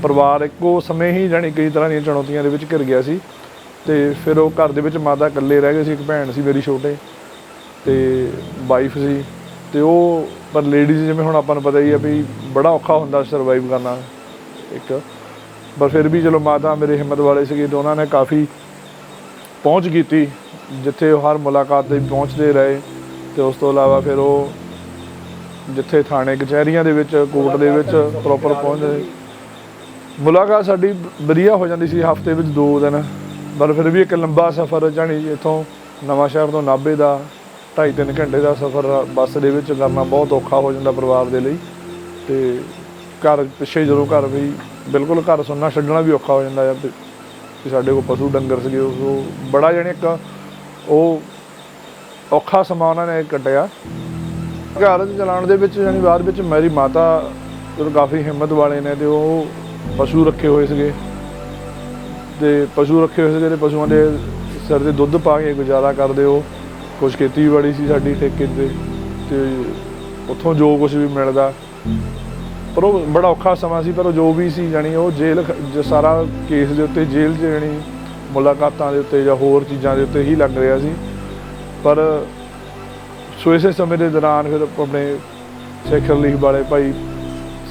ਪਰਿਵਾਰ ਇੱਕੋ ਸਮੇਂ ਹੀ ਜਾਣੀ ਕਈ ਤਰ੍ਹਾਂ ਦੀਆਂ ਚੁਣੌਤੀਆਂ ਦੇ ਵਿੱਚ ਘਿਰ ਗਿਆ ਸੀ ਤੇ ਫਿਰ ਉਹ ਘਰ ਦੇ ਵਿੱਚ ਮਾਤਾ ਇਕੱਲੇ ਰਹਿ ਗਏ ਸੀ, ਇੱਕ ਭੈਣ ਸੀ ਮੇਰੀ ਛੋਟੇ ਤੇ ਵਾਈਫ ਸੀ ਤੇ ਉਹ, ਪਰ ਲੇਡੀਜ਼ ਜਿਵੇਂ ਹੁਣ ਆਪਾਂ ਨੂੰ ਪਤਾ ਹੀ ਆ ਵੀ ਬੜਾ ਔਖਾ ਹੁੰਦਾ ਸਰਵਾਈਵ ਕਰਨਾ ਇੱਕ। ਪਰ ਫਿਰ ਵੀ ਚਲੋ ਮਾਤਾ ਮੇਰੇ ਹਿੰਮਤ ਵਾਲੇ ਸੀਗੇ ਤੇ ਉਹਨਾਂ ਨੇ ਕਾਫੀ ਪਹੁੰਚ ਕੀਤੀ ਜਿੱਥੇ ਉਹ ਹਰ ਮੁਲਾਕਾਤ ਤੇ ਪਹੁੰਚਦੇ ਰਹੇ ਤੇ ਉਸ ਤੋਂ ਇਲਾਵਾ ਫਿਰ ਉਹ ਜਿੱਥੇ ਥਾਣੇ ਕਚਹਿਰੀਆਂ ਦੇ ਵਿੱਚ, ਕੋਰਟ ਦੇ ਵਿੱਚ ਪ੍ਰੋਪਰ ਪਹੁੰਚਦੇ ਮੁਲਾਕਾਤ ਸਾਡੀ ਵਧੀਆ ਹੋ ਜਾਂਦੀ ਸੀ, ਹਫ਼ਤੇ ਵਿੱਚ ਦੋ ਦਿਨ। ਪਰ ਫਿਰ ਵੀ ਇੱਕ ਲੰਬਾ ਸਫ਼ਰ ਜਾਣੀ ਇੱਥੋਂ ਨਵਾਂ ਸ਼ਹਿਰ ਤੋਂ ਨਾਭੇ ਦਾ 2.5-3 ਘੰਟੇ ਦਾ ਸਫ਼ਰ ਬੱਸ ਦੇ ਵਿੱਚ ਕਰਨਾ ਬਹੁਤ ਔਖਾ ਹੋ ਜਾਂਦਾ ਪਰਿਵਾਰ ਦੇ ਲਈ। ਤੇ ਘਰ ਪਿੱਛੇ ਜਦੋਂ ਘਰ ਵੀ ਬਿਲਕੁਲ ਘਰ ਸੁਣਨਾ ਛੱਡਣਾ ਵੀ ਔਖਾ ਹੋ ਜਾਂਦਾ ਹੈ ਵੀ ਸਾਡੇ ਕੋਲ ਪਸ਼ੂ ਡੰਗਰ ਸੀਗੇ ਉਹ ਉਹ ਬੜਾ ਜਾਣੀ ਇੱਕ ਉਹ ਔਖਾ ਸਮਾਂ ਉਹਨਾਂ ਨੇ ਕੱਟਿਆ ਘਰ ਚਲਾਉਣ ਦੇ ਵਿੱਚ ਯਾਨੀ ਬਾਅਦ ਵਿੱਚ ਮੇਰੀ ਮਾਤਾ ਜਦੋਂ ਕਾਫੀ ਹਿੰਮਤ ਵਾਲੇ ਨੇ ਤੇ ਉਹ ਪਸ਼ੂ ਰੱਖੇ ਹੋਏ ਸੀਗੇ। ਤੇ ਪਸ਼ੂ ਰੱਖੇ ਹੋਏ ਸੀਗੇ ਤੇ ਪਸ਼ੂਆਂ ਦੇ ਸਿਰ ਤੇ ਦੁੱਧ ਪਾ ਕੇ ਗੁਜ਼ਾਰਾ ਕਰਦੇ ਉਹ। ਕੁਝ ਖੇਤੀਬਾੜੀ ਸੀ ਸਾਡੀ ਠੇਕੇ ਤੇ ਤੇ ਉੱਥੋਂ ਜੋ ਕੁਝ ਵੀ ਮਿਲਦਾ। ਪਰ ਉਹ ਬੜਾ ਔਖਾ ਸਮਾਂ ਸੀ, ਪਰ ਉਹ ਜੋ ਵੀ ਸੀ ਜਾਣੀ ਉਹ ਜੇਲ੍ਹ ਸਾਰਾ ਕੇਸ ਦੇ ਉੱਤੇ ਜੇਲ੍ਹ 'ਚ ਜਾਣੀ ਮੁਲਾਕਾਤਾਂ ਦੇ ਉੱਤੇ ਜਾਂ ਹੋਰ ਚੀਜ਼ਾਂ ਦੇ ਉੱਤੇ ਹੀ ਲੱਗ ਰਿਹਾ ਸੀ। ਪਰ ਸੋ ਇਸੇ ਸਮੇਂ ਦੇ ਦੌਰਾਨ ਫਿਰ ਆਪਣੇ ਸਿੱਖ ਰਿਲੀਫ ਵਾਲੇ ਭਾਈ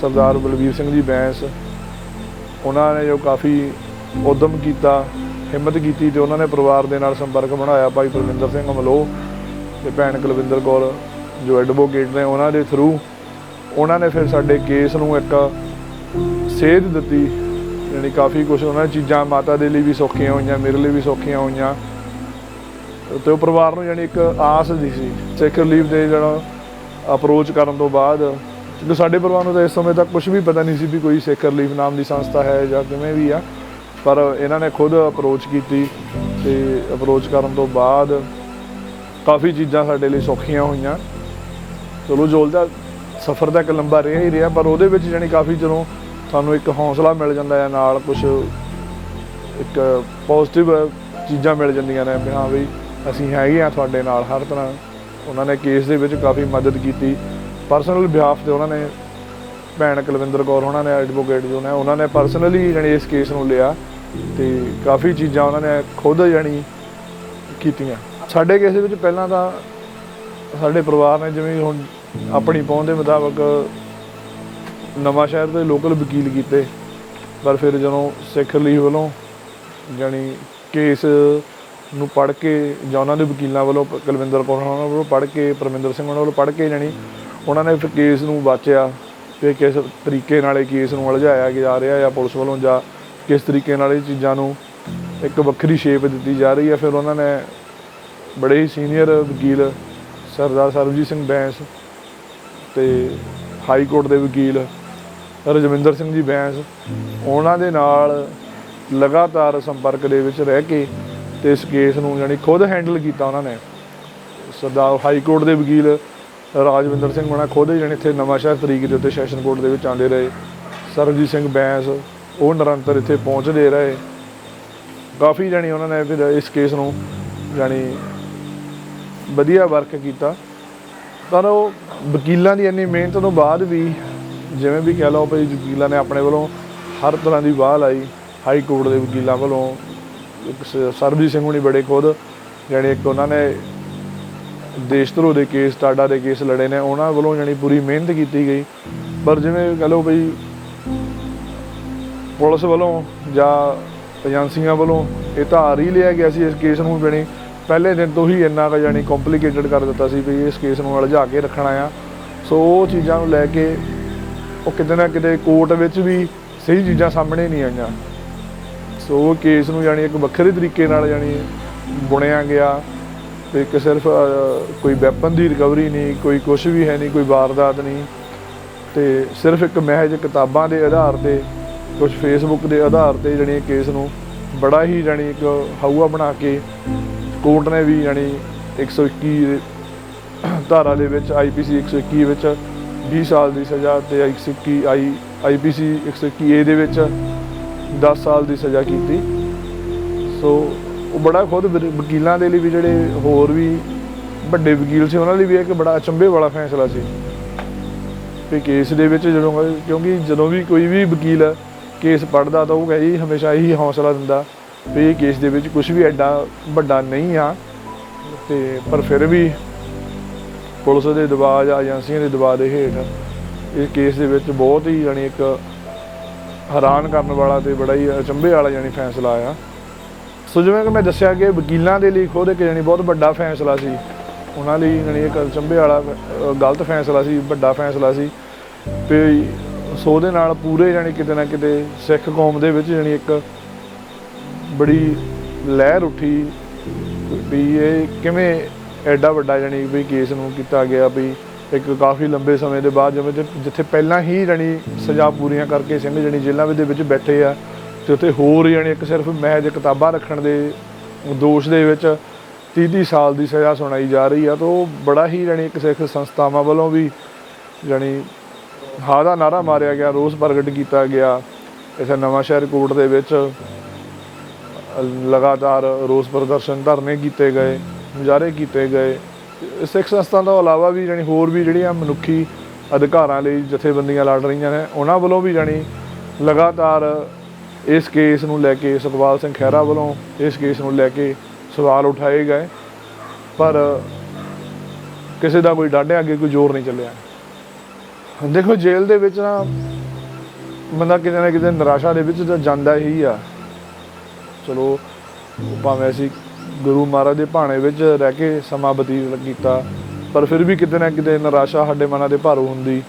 ਸਰਦਾਰ ਬਲਵੀਰ ਸਿੰਘ ਜੀ ਬੈਂਸ, ਉਹਨਾਂ ਨੇ ਜੋ ਕਾਫੀ ਉਦਮ ਕੀਤਾ, ਹਿੰਮਤ ਕੀਤੀ ਤੇ ਉਹਨਾਂ ਨੇ ਪਰਿਵਾਰ ਦੇ ਨਾਲ ਸੰਪਰਕ ਬਣਾਇਆ ਭਾਈ ਪਰਮਿੰਦਰ ਸਿੰਘ ਮਲੋ ਤੇ ਭੈਣ ਕੁਲਵਿੰਦਰ ਕੌਰ ਜੋ ਐਡਵੋਕੇਟ ਨੇ ਉਹਨਾਂ ਦੇ ਥਰੂ ਉਹਨਾਂ ਨੇ ਫਿਰ ਸਾਡੇ ਕੇਸ ਨੂੰ ਇੱਕ ਸੇਧ ਦਿੱਤੀ ਯਾਨੀ ਕਾਫੀ ਕੁਝ ਉਹਨਾਂ ਚੀਜ਼ਾਂ ਮਾਤਾ ਦੇ ਲਈ ਵੀ ਸੌਖੀਆਂ ਹੋਈਆਂ, ਮੇਰੇ ਲਈ ਵੀ ਸੌਖੀਆਂ ਹੋਈਆਂ। ਤੇ ਉਹ ਪਰਿਵਾਰ ਨੂੰ ਯਾਨੀ ਇੱਕ ਆਸ ਦੀ ਸੀ ਸਿੱਖ ਰਿਲੀਫ ਦੇ ਜਿਹੜਾ ਅਪਰੋਚ ਕਰਨ ਤੋਂ ਬਾਅਦ। ਕਿਉਂਕਿ ਸਾਡੇ ਪਰਿਵਾਰ ਨੂੰ ਤਾਂ ਇਸ ਸਮੇਂ ਤੱਕ ਕੁਝ ਵੀ ਪਤਾ ਨਹੀਂ ਸੀ ਵੀ ਕੋਈ ਸਿੱਖ ਰਿਲੀਫ ਨਾਮ ਦੀ ਸੰਸਥਾ ਹੈ ਜਾਂ ਕਿਵੇਂ ਵੀ ਆ। ਪਰ ਇਹਨਾਂ ਨੇ ਖੁਦ ਅਪਰੋਚ ਕੀਤੀ ਤੇ ਅਪਰੋਚ ਕਰਨ ਤੋਂ ਬਾਅਦ ਕਾਫੀ ਚੀਜ਼ਾਂ ਸਾਡੇ ਲਈ ਸੌਖੀਆਂ ਹੋਈਆਂ। ਚਲੋ ਜੋਲ ਦਾ ਸਫ਼ਰ ਤਾਂ ਇੱਕ ਲੰਬਾ ਰਿਹਾ ਹੀ ਰਿਹਾ, ਪਰ ਉਹਦੇ ਵਿੱਚ ਜਾਣੀ ਕਾਫੀ ਜਦੋਂ ਸਾਨੂੰ ਇੱਕ ਹੌਸਲਾ ਮਿਲ ਜਾਂਦਾ ਹੈ, ਨਾਲ ਕੁਝ ਇੱਕ ਪੋਜ਼ਿਟਿਵ ਚੀਜ਼ਾਂ ਮਿਲ ਜਾਂਦੀਆਂ ਨੇ ਵੀ ਹਾਂ ਵੀ ਅਸੀਂ ਹੈਗੇ ਆ ਤੁਹਾਡੇ ਨਾਲ ਹਰ ਤਰ੍ਹਾਂ। ਉਹਨਾਂ ਨੇ ਕੇਸ ਦੇ ਵਿੱਚ ਕਾਫੀ ਮਦਦ ਕੀਤੀ। ਪਰਸਨਲ ਬਿਹਾਫ ਤੇ ਉਹਨਾਂ ਨੇ ਭੈਣ ਕੁਲਵਿੰਦਰ ਕੌਰ ਉਹਨਾਂ ਨੇ ਐਡਵੋਕੇਟ ਜੋ ਨੇ, ਉਹਨਾਂ ਨੇ ਪਰਸਨਲੀ ਜਾਣੀ ਇਸ ਕੇਸ ਨੂੰ ਲਿਆ ਤੇ ਕਾਫੀ ਚੀਜ਼ਾਂ ਉਹਨਾਂ ਨੇ ਖੁਦ ਜਾਣੀ ਕੀਤੀਆਂ। ਸਾਡੇ ਕੇਸ ਦੇ ਵਿੱਚ ਪਹਿਲਾਂ ਤਾਂ ਸਾਡੇ ਪਰਿਵਾਰ ਨੇ ਜਿਵੇਂ ਹੁਣ ਆਪਣੀ ਪਹੁੰਚ ਦੇ ਮੁਤਾਬਕ ਨਵਾਂ ਸ਼ਹਿਰ ਦੇ ਲੋਕਲ ਵਕੀਲ ਕੀਤੇ, ਪਰ ਫਿਰ ਜਦੋਂ ਸਿੱਖ ਰਿਲੀਫ ਵੱਲੋਂ ਜਾਣੀ ਕੇਸ ਨੂੰ ਪੜ੍ਹ ਕੇ ਜਾਂ ਉਹਨਾਂ ਦੇ ਵਕੀਲਾਂ ਵੱਲੋਂ ਪ- ਕੁਲਵਿੰਦਰ ਕੌਰ ਉਹਨਾਂ ਵੱਲੋਂ ਪੜ੍ਹ ਕੇ, ਪਰਮਿੰਦਰ ਸਿੰਘ ਉਹਨਾਂ ਵੱਲੋਂ ਪੜ੍ਹ ਕੇ ਜਾਣੀ ਉਹਨਾਂ ਨੇ ਫਿਰ ਕੇਸ ਨੂੰ ਵਾਚਿਆ ਕਿ ਕਿਸ ਤਰੀਕੇ ਨਾਲ ਇਹ ਕੇਸ ਨੂੰ ਉਲਝਾਇਆ ਜਾ ਰਿਹਾ ਜਾਂ ਪੁਲਿਸ ਵੱਲੋਂ ਜਾਂ ਕਿਸ ਤਰੀਕੇ ਨਾਲ ਇਹ ਚੀਜ਼ਾਂ ਨੂੰ ਇੱਕ ਵੱਖਰੀ ਸ਼ੇਪ ਦਿੱਤੀ ਜਾ ਰਹੀ ਹੈ, ਫਿਰ ਉਹਨਾਂ ਨੇ ਬੜੇ ਹੀ ਸੀਨੀਅਰ ਵਕੀਲ ਸਰਦਾਰ ਸਰਬਜੀਤ ਸਿੰਘ ਬੈਂਸ ਤੇ ਹਾਈ ਕੋਰਟ ਦੇ ਵਕੀਲ ਰਜਵਿੰਦਰ ਸਿੰਘ ਜੀ ਬੈਂਸ, ਉਹਨਾਂ ਦੇ ਨਾਲ ਲਗਾਤਾਰ ਸੰਪਰਕ ਦੇ ਵਿੱਚ ਰਹਿ ਕੇ ਤੇ ਇਸ ਕੇਸ ਨੂੰ ਯਾਨੀ ਖੁਦ ਹੈਂਡਲ ਕੀਤਾ ਉਹਨਾਂ ਨੇ। ਸਰਦਾਰ ਹਾਈ ਕੋਰਟ ਦੇ ਵਕੀਲ ਰਾਜਵਿੰਦਰ ਸਿੰਘ ਹੋਣਾ ਖੁਦ ਜਾਣੀ ਇੱਥੇ ਨਵਾਂ ਸ਼ਹਿਰ ਤਰੀਕ ਦੇ ਉੱਤੇ ਸੈਸ਼ਨ ਕੋਰਟ ਦੇ ਵਿੱਚ ਆਉਂਦੇ ਰਹੇ। ਸਰਬਜੀਤ ਸਿੰਘ ਬੈਂਸ, ਉਹ ਨਿਰੰਤਰ ਇੱਥੇ ਪਹੁੰਚਦੇ ਰਹੇ। ਕਾਫੀ ਜਾਣੀ ਉਹਨਾਂ ਨੇ ਫਿਰ ਇਸ ਕੇਸ ਨੂੰ ਜਾਣੀ ਵਧੀਆ ਵਰਕ ਕੀਤਾ। ਪਰ ਉਹ ਵਕੀਲਾਂ ਦੀ ਇੰਨੀ ਮਿਹਨਤ ਤੋਂ ਬਾਅਦ ਵੀ ਜਿਵੇਂ ਵੀ ਕਹਿ ਲਓ ਭਈ ਵਕੀਲਾਂ ਨੇ ਆਪਣੇ ਵੱਲੋਂ ਹਰ ਤਰ੍ਹਾਂ ਦੀ ਵਾਹ ਲਾਈ, ਹਾਈ ਕੋਰਟ ਦੇ ਵਕੀਲਾਂ ਵੱਲੋਂ, ਇੱਕ ਸਰਬਜੀਤ ਸਿੰਘ ਹੁਣੀ ਬੜੇ ਖੁਦ, ਜਾਣੀ ਇੱਕ ਉਹਨਾਂ ਨੇ ਦੇਸ਼ ਧਰੋ ਦੇ ਕੇਸ, ਟਾਡਾ ਦੇ ਕੇਸ ਲੜੇ ਨੇ, ਉਹਨਾਂ ਵੱਲੋਂ ਜਾਣੀ ਪੂਰੀ ਮਿਹਨਤ ਕੀਤੀ ਗਈ। ਪਰ ਜਿਵੇਂ ਕਹ ਲਓ ਬਈ ਪੁਲਿਸ ਵੱਲੋਂ ਜਾਂ ਏਜੰਸੀਆਂ ਵੱਲੋਂ ਇਹ ਤਾਂ ਧਾਰ ਹੀ ਲਿਆ ਗਿਆ ਸੀ ਇਸ ਕੇਸ ਨੂੰ ਬਣੀ ਪਹਿਲੇ ਦਿਨ ਤੋਂ ਹੀ ਇੰਨਾ ਕੁ, ਜਾਣੀ ਕੰਪਲਿਕੇਟਡ ਕਰ ਦਿੱਤਾ ਸੀ ਵੀ ਇਸ ਕੇਸ ਨੂੰ ਉਲਝਾ ਕੇ ਰੱਖਣਾ ਆ ਸੋ ਉਹ ਚੀਜ਼ਾਂ ਨੂੰ ਲੈ ਕੇ ਉਹ ਕਿਤੇ ਨਾ ਕਿਤੇ ਕੋਰਟ ਵਿੱਚ ਵੀ ਸਹੀ ਚੀਜ਼ਾਂ ਸਾਹਮਣੇ ਨਹੀਂ ਆਈਆਂ। ਸੋ ਉਹ ਕੇਸ ਨੂੰ ਜਾਣੀ ਇੱਕ ਵੱਖਰੇ ਤਰੀਕੇ ਨਾਲ ਜਾਣੀ ਬੁਣਿਆ ਗਿਆ ਤੇ ਇੱਕ ਸਿਰਫ ਕੋਈ ਵੈਪਨ ਦੀ ਰਿਕਵਰੀ ਨਹੀਂ, ਕੋਈ ਕੁਝ ਵੀ ਹੈ ਨਹੀਂ, ਕੋਈ ਵਾਰਦਾਤ ਨਹੀਂ। ਤੇ ਸਿਰਫ ਇੱਕ ਮਹਿਜ ਕਿਤਾਬਾਂ ਦੇ ਆਧਾਰ ਤੇ ਕੁਝ ਫੇਸਬੁੱਕ ਦੇ ਆਧਾਰ ਤੇ ਜਾਣੀ ਕੇਸ ਨੂੰ ਬੜਾ ਹੀ ਜਾਣੀ ਇੱਕ ਹਊਆ ਬਣਾ ਕੇ ਕੋਰਟ ਨੇ ਵੀ ਜਾਣੀ 121 ਦੇ ਧਾਰਾ ਦੇ ਵਿੱਚ ਆਈਪੀਸੀ 121 ਵਿੱਚ 20 ਸਾਲ ਦੀ ਸਜ਼ਾ ਤੇ 121 ਆਈ ਆਈਪੀਸੀ 121 ਏ ਦੇ ਵਿੱਚ 10 ਸਾਲ ਦੀ ਸਜ਼ਾ ਕੀਤੀ। ਸੋ ਉਹ ਬੜਾ ਖੁਦ ਵਕੀਲਾਂ ਦੇ ਲਈ ਵੀ ਜਿਹੜੇ ਹੋਰ ਵੀ ਵੱਡੇ ਵਕੀਲ ਸੀ, ਉਹਨਾਂ ਲਈ ਵੀ ਇੱਕ ਬੜਾ ਅਚੰਭੇ ਵਾਲਾ ਫੈਸਲਾ ਸੀ ਕਿ ਕੇਸ ਦੇ ਵਿੱਚ ਜਦੋਂ ਕਿਉਂਕਿ ਜਦੋਂ ਵੀ ਕੋਈ ਵੀ ਵਕੀਲ ਕੇਸ ਪੜਦਾ ਤਾਂ ਉਹ ਕਹੇ ਹਮੇਸ਼ਾ ਇਹੀ ਹੌਸਲਾ ਦਿੰਦਾ ਵੀ ਇਹ ਕੇਸ ਦੇ ਵਿੱਚ ਕੁਝ ਵੀ ਐਡਾ ਵੱਡਾ ਨਹੀਂ ਆ ਤੇ ਪਰ ਫਿਰ ਵੀ ਪੁਲਿਸ ਦੇ ਦਬਾਅ ਜਾਂ ਏਜੰਸੀਆਂ ਦੇ ਦਬਾਅ ਦੇ ਹੇਠ ਇਹ ਕੇਸ ਦੇ ਵਿੱਚ ਬਹੁਤ ਹੀ ਜਾਣੀ ਇੱਕ ਹੈਰਾਨ ਕਰਨ ਵਾਲਾ ਤੇ ਬੜਾ ਹੀ ਅਚੰਭੇ ਵਾਲਾ ਜਾਣੀ ਫੈਸਲਾ ਆਇਆ ਸੋ ਜਿਵੇਂ ਕਿ ਮੈਂ ਦੱਸਿਆ ਕਿ ਵਕੀਲਾਂ ਦੇ ਲਈ ਖੁਦ ਇੱਕ ਜਾਣੀ ਬਹੁਤ ਵੱਡਾ ਫੈਸਲਾ ਸੀ। ਉਹਨਾਂ ਲਈ ਜਾਣੀ ਇੱਕ ਅਚੰਭੇ ਵਾਲਾ ਗਲਤ ਫੈਸਲਾ ਸੀ, ਵੱਡਾ ਫੈਸਲਾ ਸੀ। ਵੀ ਸੋ ਉਹਦੇ ਨਾਲ ਪੂਰੇ ਜਾਣੀ ਕਿਤੇ ਨਾ ਕਿਤੇ ਸਿੱਖ ਕੌਮ ਦੇ ਵਿੱਚ ਜਾਣੀ ਇੱਕ ਬੜੀ ਲਹਿਰ ਉੱਠੀ ਵੀ ਇਹ ਕਿਵੇਂ ਐਡਾ ਵੱਡਾ ਜਾਣੀ ਵੀ ਕੇਸ ਨੂੰ ਕੀਤਾ ਗਿਆ ਵੀ ਇੱਕ ਕਾਫੀ ਲੰਬੇ ਸਮੇਂ ਦੇ ਬਾਅਦ ਜਿਵੇਂ ਜਿ- ਜਿੱਥੇ ਪਹਿਲਾਂ ਹੀ ਜਾਣੀ ਸਜ਼ਾ ਪੂਰੀਆਂ ਕਰਕੇ ਸਿੰਘ ਜਾਣੀ ਜੇਲ੍ਹਾਂ ਦੇ ਵਿੱਚ ਬੈਠੇ ਆ ਤੇ ਉੱਥੇ ਹੋਰ ਜਾਣੀ ਇੱਕ ਸਿਰਫ ਮਹਿਜ ਕਿਤਾਬਾਂ ਰੱਖਣ ਦੇ ਦੋਸ਼ ਦੇ ਵਿੱਚ 30 30 ਸਾਲ ਦੀ ਸਜ਼ਾ ਸੁਣਾਈ ਜਾ ਰਹੀ ਆ, ਤਾਂ ਉਹ ਬੜਾ ਹੀ ਜਾਣੀ ਇੱਕ ਸਿੱਖ ਸੰਸਥਾਵਾਂ ਵੱਲੋਂ ਵੀ ਜਾਣੀ ਹਾ ਦਾ ਨਾਰਾ ਮਾਰਿਆ ਗਿਆ, ਰੋਸ ਪ੍ਰਗਟ ਕੀਤਾ ਗਿਆ। ਇਸੇ ਨਵਾਂ ਸ਼ਹਿਰ ਕੋਰਟ ਦੇ ਵਿੱਚ ਲਗਾਤਾਰ ਰੋਸ ਪ੍ਰਦਰਸ਼ਨ ਧਰਨੇ ਕੀਤੇ ਗਏ। ਮੁਜ਼ਾਹਰੇ ਕੀਤੇ ਗਏ। ਸਿੱਖ ਸੰਸਥਾ ਤੋਂ ਇਲਾਵਾ ਵੀ ਜਾਣੀ ਹੋਰ ਵੀ ਜਿਹੜੀਆਂ ਮਨੁੱਖੀ ਅਧਿਕਾਰਾਂ ਲਈ ਜਥੇਬੰਦੀਆਂ ਲੜ ਰਹੀਆਂ ਨੇ, ਉਹਨਾਂ ਵੱਲੋਂ ਵੀ ਜਾਣੀ ਲਗਾਤਾਰ ਇਸ ਕੇਸ ਨੂੰ ਲੈ ਕੇ ਸੁਖਪਾਲ ਸਿੰਘ ਖਹਿਰਾ ਵੱਲੋਂ ਇਸ ਕੇਸ ਨੂੰ ਲੈ ਕੇ ਸਵਾਲ ਉਠਾਏ ਗਏ। ਪਰ ਕਿਸੇ ਦਾ ਕੋਈ ਡਾਢੇ ਅੱਗੇ ਕੋਈ ਜ਼ੋਰ ਨਹੀਂ ਚੱਲਿਆ। ਦੇਖੋ, ਜੇਲ੍ਹ ਦੇ ਵਿੱਚ ਨਾ ਬੰਦਾ ਕਿਤੇ ਨਾ ਕਿਤੇ ਨਿਰਾਸ਼ਾ ਦੇ ਵਿੱਚ ਤਾਂ ਜਾਂਦਾ ਹੀ ਆ। ਚਲੋ, ਭਾਵੇਂ ਅਸੀਂ ਗੁਰੂ ਮਹਾਰਾਜ ਦੇ ਭਾਣੇ ਵਿੱਚ ਰਹਿ ਕੇ ਸਮਾਂ ਬਤੀਤ ਕੀਤਾ। ਪਰ ਫਿਰ ਵੀ ਕਿਤੇ ਨਾ ਕਿਤੇ ਨਿਰਾਸ਼ਾ ਸਾਡੇ ਮਨਾਂ ਦੇ ਭਾਰੂ ਹੁੰਦੀ।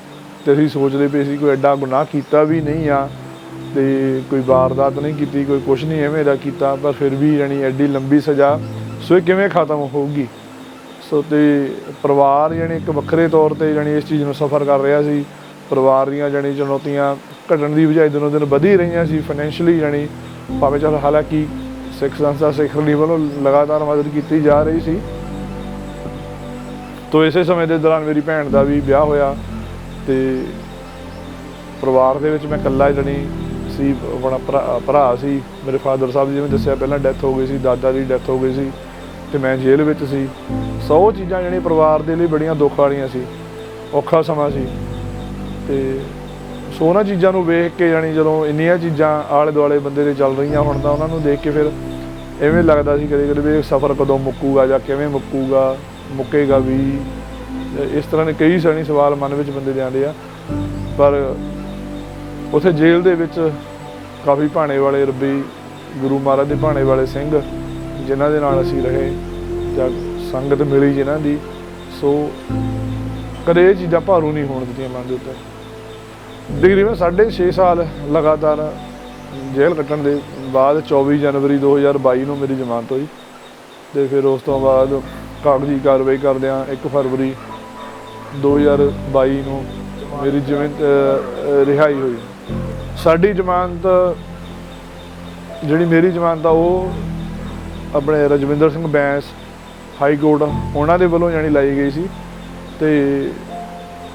ਤੇ ਅਸੀਂ ਸੋਚਦੇ ਪਏ ਸੀ ਕੋਈ ਐਡਾ ਗੁਨਾਹ ਕੀਤਾ ਵੀ ਨਹੀਂ ਆ। ਤੇ ਕੋਈ ਵਾਰਦਾਤ ਨਹੀਂ ਕੀਤੀ, ਕੋਈ ਕੁਛ ਨਹੀਂ ਐਵੇਂ ਦਾ ਕੀਤਾ। ਪਰ ਫਿਰ ਵੀ ਯਾਨੀ ਐਡੀ ਲੰਬੀ ਸਜ਼ਾ ਸੋ ਇਹ ਕਿਵੇਂ ਖਤਮ ਹੋਊਗੀ? ਸੋ ਤੇ ਪਰਿਵਾਰ ਯਾਨੀ ਇੱਕ ਵੱਖਰੇ ਤੌਰ ਤੇ ਯਾਨੀ ਇਸ ਚੀਜ਼ ਨੂੰ ਸਫਰ ਕਰ ਰਿਹਾ ਸੀ। ਪਰਿਵਾਰ ਦੀਆਂ ਯਾਨੀ ਚੁਣੌਤੀਆਂ ਘਟਣ ਦੀ ਬਜਾਏ ਦਿਨੋਂ ਦਿਨ ਵਧੀ ਰਹੀਆਂ ਸੀ। ਫਾਈਨੈਂਸ਼ੀਅਲੀ ਯਾਨੀ ਭਾਵੇਂ ਚਲ ਹਾਲਾਂਕਿ ਸਿੱਖ ਸੰਸਥਾ, ਸਿੱਖ ਲਈ ਵੱਲੋਂ ਲਗਾਤਾਰ ਮਦਦ ਕੀਤੀ ਜਾ ਰਹੀ ਸੀ। ਤੋ ਇਸੇ ਸਮੇਂ ਦੇ ਦੌਰਾਨ ਮੇਰੀ ਭੈਣ ਦਾ ਵੀ ਵਿਆਹ ਹੋਇਆ ਤੇ ਪਰਿਵਾਰ ਦੇ ਵਿੱਚ ਮੈਂ ਇਕੱਲਾ ਜਣੀ ਸੀ, ਆਪਣਾ ਭਰਾ ਭਰਾ ਸੀ। ਮੇਰੇ ਫਾਦਰ ਸਾਹਿਬ ਜਿਵੇਂ ਦੱਸਿਆ ਪਹਿਲਾਂ ਡੈਥ ਹੋ ਗਈ ਸੀ, ਦਾਦਾ ਦੀ ਡੈਥ ਹੋ ਗਈ ਸੀ ਤੇ ਮੈਂ ਜੇਲ੍ਹ ਵਿੱਚ ਸੀ। ਸੌ ਚੀਜ਼ਾਂ ਜਿਹੜੀਆਂ ਪਰਿਵਾਰ ਦੇ ਲਈ ਬੜੀਆਂ ਦੁੱਖ ਵਾਲੀਆਂ ਸੀ, ਔਖਾ ਸਮਾਂ ਸੀ ਤੇ ਸੋ ਉਹਨਾਂ ਚੀਜ਼ਾਂ ਨੂੰ ਵੇਖ ਕੇ ਜਾਣੀ ਜਦੋਂ ਇੰਨੀਆਂ ਚੀਜ਼ਾਂ ਆਲੇ ਦੁਆਲੇ ਬੰਦੇ ਦੇ ਚੱਲ ਰਹੀਆਂ ਹੁਣ ਤਾਂ ਉਹਨਾਂ ਨੂੰ ਦੇਖ ਕੇ ਫਿਰ ਐਵੇਂ ਲੱਗਦਾ ਸੀ ਕਦੇ ਕਦੇ ਵੀ ਇਹ ਸਫ਼ਰ ਕਦੋਂ ਮੁੱਕੂਗਾ ਜਾਂ ਕਿਵੇਂ ਮੁੱਕੂਗਾ, ਮੁੱਕੇਗਾ ਵੀ। ਇਸ ਤਰ੍ਹਾਂ ਦੇ ਕਈ ਸਾਰੀ ਸਵਾਲ ਮਨ ਵਿੱਚ ਬੰਦੇ ਦੇ ਆਉਂਦੇ ਆ। ਪਰ ਉਥੇ ਜੇਲ੍ਹ ਦੇ ਵਿੱਚ ਕਾਫੀ ਭਾਣੇ ਵਾਲੇ ਰੱਬੀ ਗੁਰੂ ਮਹਾਰਾਜ ਦੇ ਭਾਣੇ ਵਾਲੇ ਸਿੰਘ ਜਿਨ੍ਹਾਂ ਦੇ ਨਾਲ ਅਸੀਂ ਰਹੇ ਜਾਂ ਸੰਗਤ ਮਿਲੀ ਜਿਨ੍ਹਾਂ ਦੀ, ਸੋ ਕਦੇ ਇਹ ਚੀਜ਼ਾਂ ਭਾਰੂ ਨਹੀਂ ਹੋਣ ਦਿੱਤੀਆਂ ਮਨ ਦੇ ਉੱਤੇ। ਤਕਰੀਬਨ ਸਾਢੇ 6 ਸਾਲ ਲਗਾਤਾਰ ਜੇਲ੍ਹ ਕੱਟਣ ਦੇ ਬਾਅਦ 24 ਜਨਵਰੀ 2022 ਨੂੰ ਮੇਰੀ ਜ਼ਮਾਨਤ ਹੋਈ ਤੇ ਫਿਰ ਉਸ ਤੋਂ ਬਾਅਦ ਕਾਗਜ਼ੀ ਕਾਰਵਾਈ ਕਰਦਿਆਂ 1 ਫਰਵਰੀ 2022 ਨੂੰ ਮੇਰੀ ਜਿਵੇਂ ਰਿਹਾਈ ਹੋਈ। ਸਾਡੀ ਜ਼ਮਾਨਤ, ਜਿਹੜੀ ਮੇਰੀ ਜ਼ਮਾਨਤ ਆ, ਉਹ ਆਪਣੇ ਰਜਵਿੰਦਰ ਸਿੰਘ ਬੈਂਸ ਹਾਈ ਕੋਰਟ ਉਹਨਾਂ ਦੇ ਵੱਲੋਂ ਜਾਣੀ ਲਾਈ ਗਈ ਸੀ ਤੇ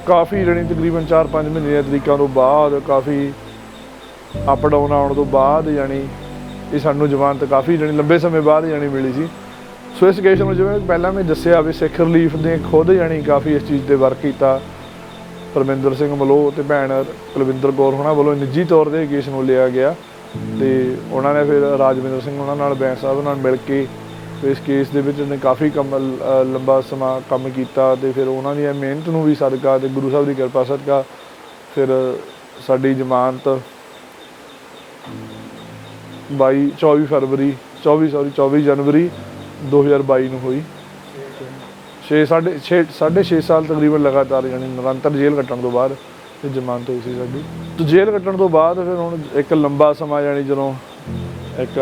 ਕਾਫੀ ਜਾਣੀ ਤਕਰੀਬਨ 4-5 ਮਹੀਨੇ ਦੀਆਂ ਤਰੀਕਾਂ ਤੋਂ ਬਾਅਦ, ਕਾਫੀ ਅਪ ਡਾਊਨ ਆਉਣ ਤੋਂ ਬਾਅਦ ਜਾਣੀ ਇਹ ਸਾਨੂੰ ਜ਼ਮਾਨਤ ਕਾਫੀ ਜਾਣੀ ਲੰਬੇ ਸਮੇਂ ਬਾਅਦ ਜਾਣੀ ਮਿਲੀ ਸੀ। ਸੋ ਇਸ ਕੇਸ ਨੂੰ ਜਿਵੇਂ ਪਹਿਲਾਂ ਮੈਂ ਦੱਸਿਆ ਵੀ ਸਿੱਖ ਰਿਲੀਫ ਨੇ ਖੁਦ ਜਾਣੀ ਕਾਫੀ ਇਸ ਚੀਜ਼ ਤੇ ਵਰਕ ਕੀਤਾ। ਪਰਮਿੰਦਰ ਸਿੰਘ ਮਲੋ ਤੇ ਭੈਣ ਕੁਲਵਿੰਦਰ ਕੌਰ ਹੋਣਾ ਵੱਲੋਂ ਨਿੱਜੀ ਤੌਰ ਤੇ ਕੇਸ ਨੂੰ ਲਿਆ ਗਿਆ ਤੇ ਉਹਨਾਂ ਨੇ ਫਿਰ ਰਾਜਵਿੰਦਰ ਸਿੰਘ ਉਹਨਾਂ ਨਾਲ, ਬੈਂਸ ਸਾਹਿਬ ਨਾਲ ਮਿਲ ਕੇ ਇਸ ਕੇਸ ਦੇ ਵਿੱਚ ਉਹਨੇ ਕਾਫੀ ਕੰਮ ਲੰਬਾ ਸਮਾਂ ਕੰਮ ਕੀਤਾ ਤੇ ਫਿਰ ਉਹਨਾਂ ਦੀ ਮਿਹਨਤ ਨੂੰ ਵੀ ਸਦਕਾ ਤੇ ਗੁਰੂ ਸਾਹਿਬ ਦੀ ਕਿਰਪਾ ਸਦਕਾ ਫਿਰ ਸਾਡੀ ਜ਼ਮਾਨਤ 22 24 ਫਰਵਰੀ 24 ਸੌਰੀ 24 ਜਨਵਰੀ 2022 ਨੂੰ ਹੋਈ। 6 ਸਾਢੇ 6 ਸਾਢੇ 6 ਸਾਲ ਤਕਰੀਬਨ ਲਗਾਤਾਰ ਯਾਨੀ ਨਿਰੰਤਰ ਜੇਲ੍ਹ ਕੱਟਣ ਤੋਂ ਬਾਅਦ ਇਹ ਜ਼ਮਾਨਤ ਹੋਈ ਸੀ ਸਾਡੀ। ਤੇ ਜੇਲ੍ਹ ਕੱਟਣ ਤੋਂ ਬਾਅਦ ਫਿਰ ਹੁਣ ਇੱਕ ਲੰਬਾ ਸਮਾਂ ਯਾਨੀ ਜਦੋਂ ਇੱਕ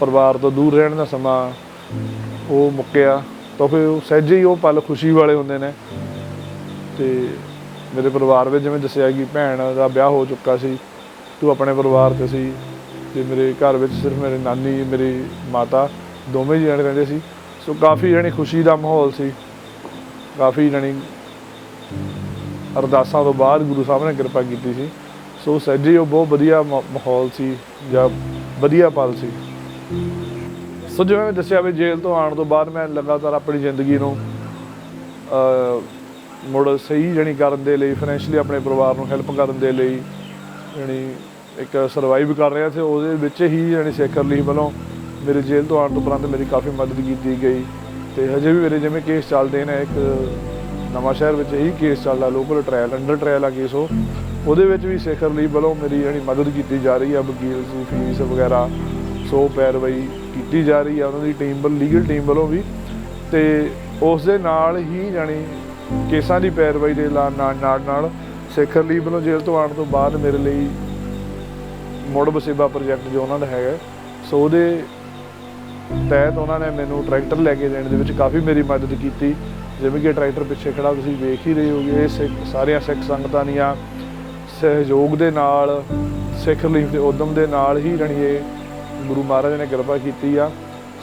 ਪਰਿਵਾਰ ਤੋਂ ਦੂਰ ਰਹਿਣ ਦਾ ਸਮਾਂ ਉਹ ਮੁੱਕਿਆ ਤਾਂ ਫਿਰ ਉਹ ਸਹਿਜੇ ਹੀ ਉਹ ਪਲ ਖੁਸ਼ੀ ਵਾਲੇ ਹੁੰਦੇ ਨੇ। ਤੇ ਮੇਰੇ ਪਰਿਵਾਰ ਵਿੱਚ ਜਿਵੇਂ ਦੱਸਿਆ ਕਿ ਭੈਣ ਦਾ ਵਿਆਹ ਹੋ ਚੁੱਕਾ ਸੀ, ਤੂੰ ਆਪਣੇ ਪਰਿਵਾਰ 'ਤੇ ਸੀ ਤੇ ਮੇਰੇ ਘਰ ਵਿੱਚ ਸਿਰਫ ਮੇਰੇ ਨਾਨੀ, ਮੇਰੀ ਮਾਤਾ ਦੋਵੇਂ ਜਣੇ ਰਹਿੰਦੇ ਸੀ। ਸੋ ਕਾਫੀ ਜਾਣੀ ਖੁਸ਼ੀ ਦਾ ਮਾਹੌਲ ਸੀ। ਕਾਫੀ ਜਾਣੀ ਅਰਦਾਸਾਂ ਤੋਂ ਬਾਅਦ ਗੁਰੂ ਸਾਹਿਬ ਨੇ ਕਿਰਪਾ ਕੀਤੀ ਸੀ। ਸੋ ਸੱਜੇ ਉਹ ਬਹੁਤ ਵਧੀਆ ਮਾ- ਮਾਹੌਲ ਸੀ ਜਾਂ ਵਧੀਆ ਪਲ ਸੀ। ਸੋ ਜਿਵੇਂ ਮੈਂ ਦੱਸਿਆ ਵੀ ਜੇਲ੍ਹ ਤੋਂ ਆਉਣ ਤੋਂ ਬਾਅਦ ਮੈਂ ਲਗਾਤਾਰ ਆਪਣੀ ਜ਼ਿੰਦਗੀ ਨੂੰ ਅਹ, ਮੁੜ ਸਹੀ ਜਣੀ ਕਰਨ ਦੇ ਲਈ ਫਾਈਨੈਂਸ਼ੀਅਲੀ ਆਪਣੇ ਪਰਿਵਾਰ ਨੂੰ ਹੈਲਪ ਕਰਨ ਦੇ ਲਈ ਜਣੀ ਇੱਕ ਸਰਵਾਈਵ ਕਰ ਰਿਹਾ ਸੀ ਉਹਦੇ ਵਿੱਚ ਹੀ ਜਣੀ ਸਿੱਖ ਲਈ ਵੱਲੋਂ ਮੇਰੇ ਜੇਲ੍ਹ ਤੋਂ ਆਉਣ ਤੋਂ ਉਪਰੰਤ ਮੇਰੀ ਕਾਫੀ ਮਦਦ ਕੀਤੀ ਗਈ। ਤੇ ਹਜੇ ਵੀ ਮੇਰੇ ਜਿਵੇਂ ਕੇਸ ਚੱਲਦੇ ਨੇ ਇੱਕ ਨਵਾਂ ਸ਼ਹਿਰ ਵਿੱਚ ਇਹੀ ਕੇਸ ਚੱਲਦਾ ਲੋਕਲ ਟ੍ਰਾਇਲ ਅੰਡਰ ਟ੍ਰਾਇਲ ਆ ਕੇਸ ਉਹ। ਉਹਦੇ ਵਿੱਚ ਵੀ ਸਿੱਖ ਲਈ ਵੱਲੋਂ ਮੇਰੀ ਜਿਹੜੀ ਮਦਦ ਕੀਤੀ ਜਾ ਰਹੀ ਆ ਵਕੀਲ ਦੀ ਫੀਸ ਵਗੈਰਾ ਸੋ ਪੈਰਵਾਈ ਕੀਤੀ ਜਾ ਰਹੀ ਆ, ਉਹਨਾਂ ਦੀ ਟੀਮ ਵੱਲ ਲੀਗਲ ਟੀਮ ਵੱਲੋਂ ਵੀ। ਤੇ ਉਸ ਦੇ ਨਾਲ ਹੀ ਜਾਣੀ ਕੇਸਾਂ ਦੀ ਪੈਰਵਾਈ ਦੇ ਨਾਲ ਨਾਲ ਨਾਲ ਸਿੱਖ ਰਿਲੀਫ ਵੱਲੋਂ ਜੇਲ੍ਹ ਤੋਂ ਆਉਣ ਤੋਂ ਬਾਅਦ ਮੇਰੇ ਲਈ ਮੁੜ ਵਸੇਬਾ ਪ੍ਰੋਜੈਕਟ ਜੋ ਉਹਨਾਂ ਦਾ ਹੈਗਾ। ਸੋ ਉਹਦੇ ਤਹਿਤ ਉਹਨਾਂ ਨੇ ਮੈਨੂੰ ਟਰੈਕਟਰ ਲੈ ਕੇ ਦੇਣ ਦੇ ਵਿੱਚ ਕਾਫੀ ਮੇਰੀ ਮਦਦ ਕੀਤੀ। ਜਿਵੇਂ ਕਿ ਟਰੈਕਟਰ ਪਿੱਛੇ ਖੜਾ ਤੁਸੀਂ ਵੇਖ ਹੀ ਰਹੇ ਹੋਗੇ, ਇਹ ਸਿੱਖ, ਸਾਰੀਆਂ ਸਿੱਖ ਸੰਗਤਾਂ ਦੀਆਂ ਸਹਿਯੋਗ ਦੇ ਨਾਲ, ਸਿੱਖ ਰਿਲੀਫ ਦੇ ਉਦਮ ਦੇ ਨਾਲ ਹੀ ਜਾਣੀ ਇਹ ਗੁਰੂ ਮਹਾਰਾਜ ਨੇ ਕਿਰਪਾ ਕੀਤੀ ਆ।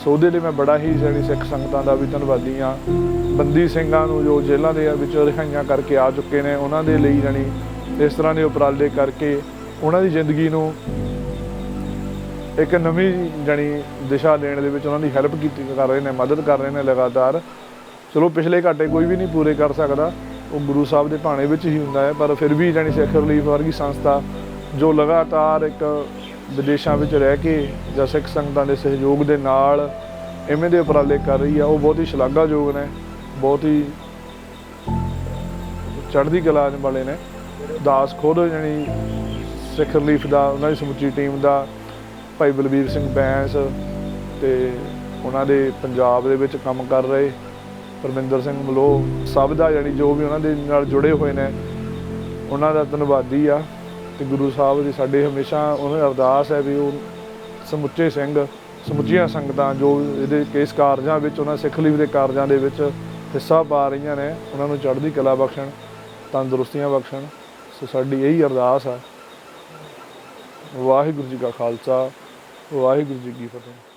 ਸੋ ਉਹਦੇ ਲਈ ਮੈਂ ਬੜਾ ਹੀ ਜਾਣੀ ਸਿੱਖ ਸੰਗਤਾਂ ਦਾ ਵੀ ਧੰਨਵਾਦੀ ਆ। ਬੰਦੀ ਸਿੰਘਾਂ ਨੂੰ ਜੋ ਜੇਲ੍ਹਾਂ ਦੇ ਵਿੱਚ ਰਿਹਾਈਆਂ ਕਰਕੇ ਆ ਚੁੱਕੇ ਨੇ, ਉਹਨਾਂ ਦੇ ਲਈ ਜਾਣੀ ਇਸ ਤਰ੍ਹਾਂ ਦੇ ਉਪਰਾਲੇ ਕਰਕੇ ਉਹਨਾਂ ਦੀ ਜ਼ਿੰਦਗੀ ਨੂੰ ਇੱਕ ਨਵੀਂ ਜਾਣੀ ਦਿਸ਼ਾ ਦੇਣ ਦੇ ਵਿੱਚ ਉਹਨਾਂ ਦੀ ਹੈਲਪ ਕੀਤੀ ਕਰ ਰਹੇ ਨੇ, ਮਦਦ ਕਰ ਰਹੇ ਨੇ ਲਗਾਤਾਰ। ਚਲੋ ਪਿਛਲੇ ਘਾਟੇ ਕੋਈ ਵੀ ਨਹੀਂ ਪੂਰੇ ਕਰ ਸਕਦਾ। ਉਹ ਗੁਰੂ ਸਾਹਿਬ ਦੇ ਭਾਣੇ ਵਿੱਚ ਹੀ ਹੁੰਦਾ ਹੈ, ਪਰ ਫਿਰ ਵੀ ਜਾਣੀ ਸਿੱਖ ਰਿਲੀਫ ਵਰਗੀ ਸੰਸਥਾ ਜੋ ਲਗਾਤਾਰ ਇੱਕ ਵਿਦੇਸ਼ਾਂ ਵਿੱਚ ਰਹਿ ਕੇ ਜਾਂ ਸਿੱਖ ਸੰਗਤਾਂ ਦੇ ਸਹਿਯੋਗ ਦੇ ਨਾਲ ਇਵੇਂ ਦੇ ਉਪਰਾਲੇ ਕਰ ਰਹੀ ਆ, ਉਹ ਬਹੁਤ ਹੀ ਸ਼ਲਾਘਾਯੋਗ ਨੇ, ਬਹੁਤ ਹੀ ਚੜ੍ਹਦੀ ਕਲਾ ਵਾਲੇ ਨੇ। ਦਾਸ ਖੁਦ ਜਾਣੀ ਸਿੱਖ ਰਿਲੀਫ ਦਾ, ਉਹਨਾਂ ਦੀ ਸਮੁੱਚੀ ਟੀਮ ਦਾ, ਭਾਈ ਬਲਬੀਰ ਸਿੰਘ ਬੈਂਸ ਤੇ ਉਹਨਾਂ ਦੇ ਪੰਜਾਬ ਦੇ ਵਿੱਚ ਕੰਮ ਕਰ ਰਹੇ ਪਰਮਿੰਦਰ ਸਿੰਘ ਮਲੋ ਸਭ ਦਾ ਯਾਨੀ ਜੋ ਵੀ ਉਹਨਾਂ ਦੇ ਨਾਲ ਜੁੜੇ ਹੋਏ ਨੇ, ਉਹਨਾਂ ਦਾ ਧੰਨਵਾਦੀ ਆ। ਤੇ ਗੁਰੂ ਸਾਹਿਬ ਦੀ ਸਾਡੇ ਹਮੇਸ਼ਾ ਉਹਨਾਂ ਦੀ ਅਰਦਾਸ ਹੈ ਵੀ ਉਹ ਸਮੁੱਚੇ ਸਿੰਘ, ਸਮੁੱਚੀਆਂ ਸੰਗਤਾਂ ਜੋ ਇਹਦੇ ਕੇਸ ਕਾਰਜਾਂ ਵਿੱਚ, ਉਹਨਾਂ ਸਿੱਖ ਲੀਗ ਦੇ ਕਾਰਜਾਂ ਦੇ ਵਿੱਚ ਹਿੱਸਾ ਪਾ ਰਹੀਆਂ ਨੇ, ਉਹਨਾਂ ਨੂੰ ਚੜ੍ਹਦੀ ਕਲਾ ਬਖਸ਼ਣ, ਤੰਦਰੁਸਤੀਆਂ ਬਖਸ਼ਣ। ਸੋ ਸਾਡੀ ਇਹੀ ਅਰਦਾਸ ਆ। ਵਾਹਿਗੁਰੂ ਜੀ ਕਾ ਖਾਲਸਾ, ਵਾਹਿਗੁਰੂ ਜੀ ਕੀ ਫਤਿਹ।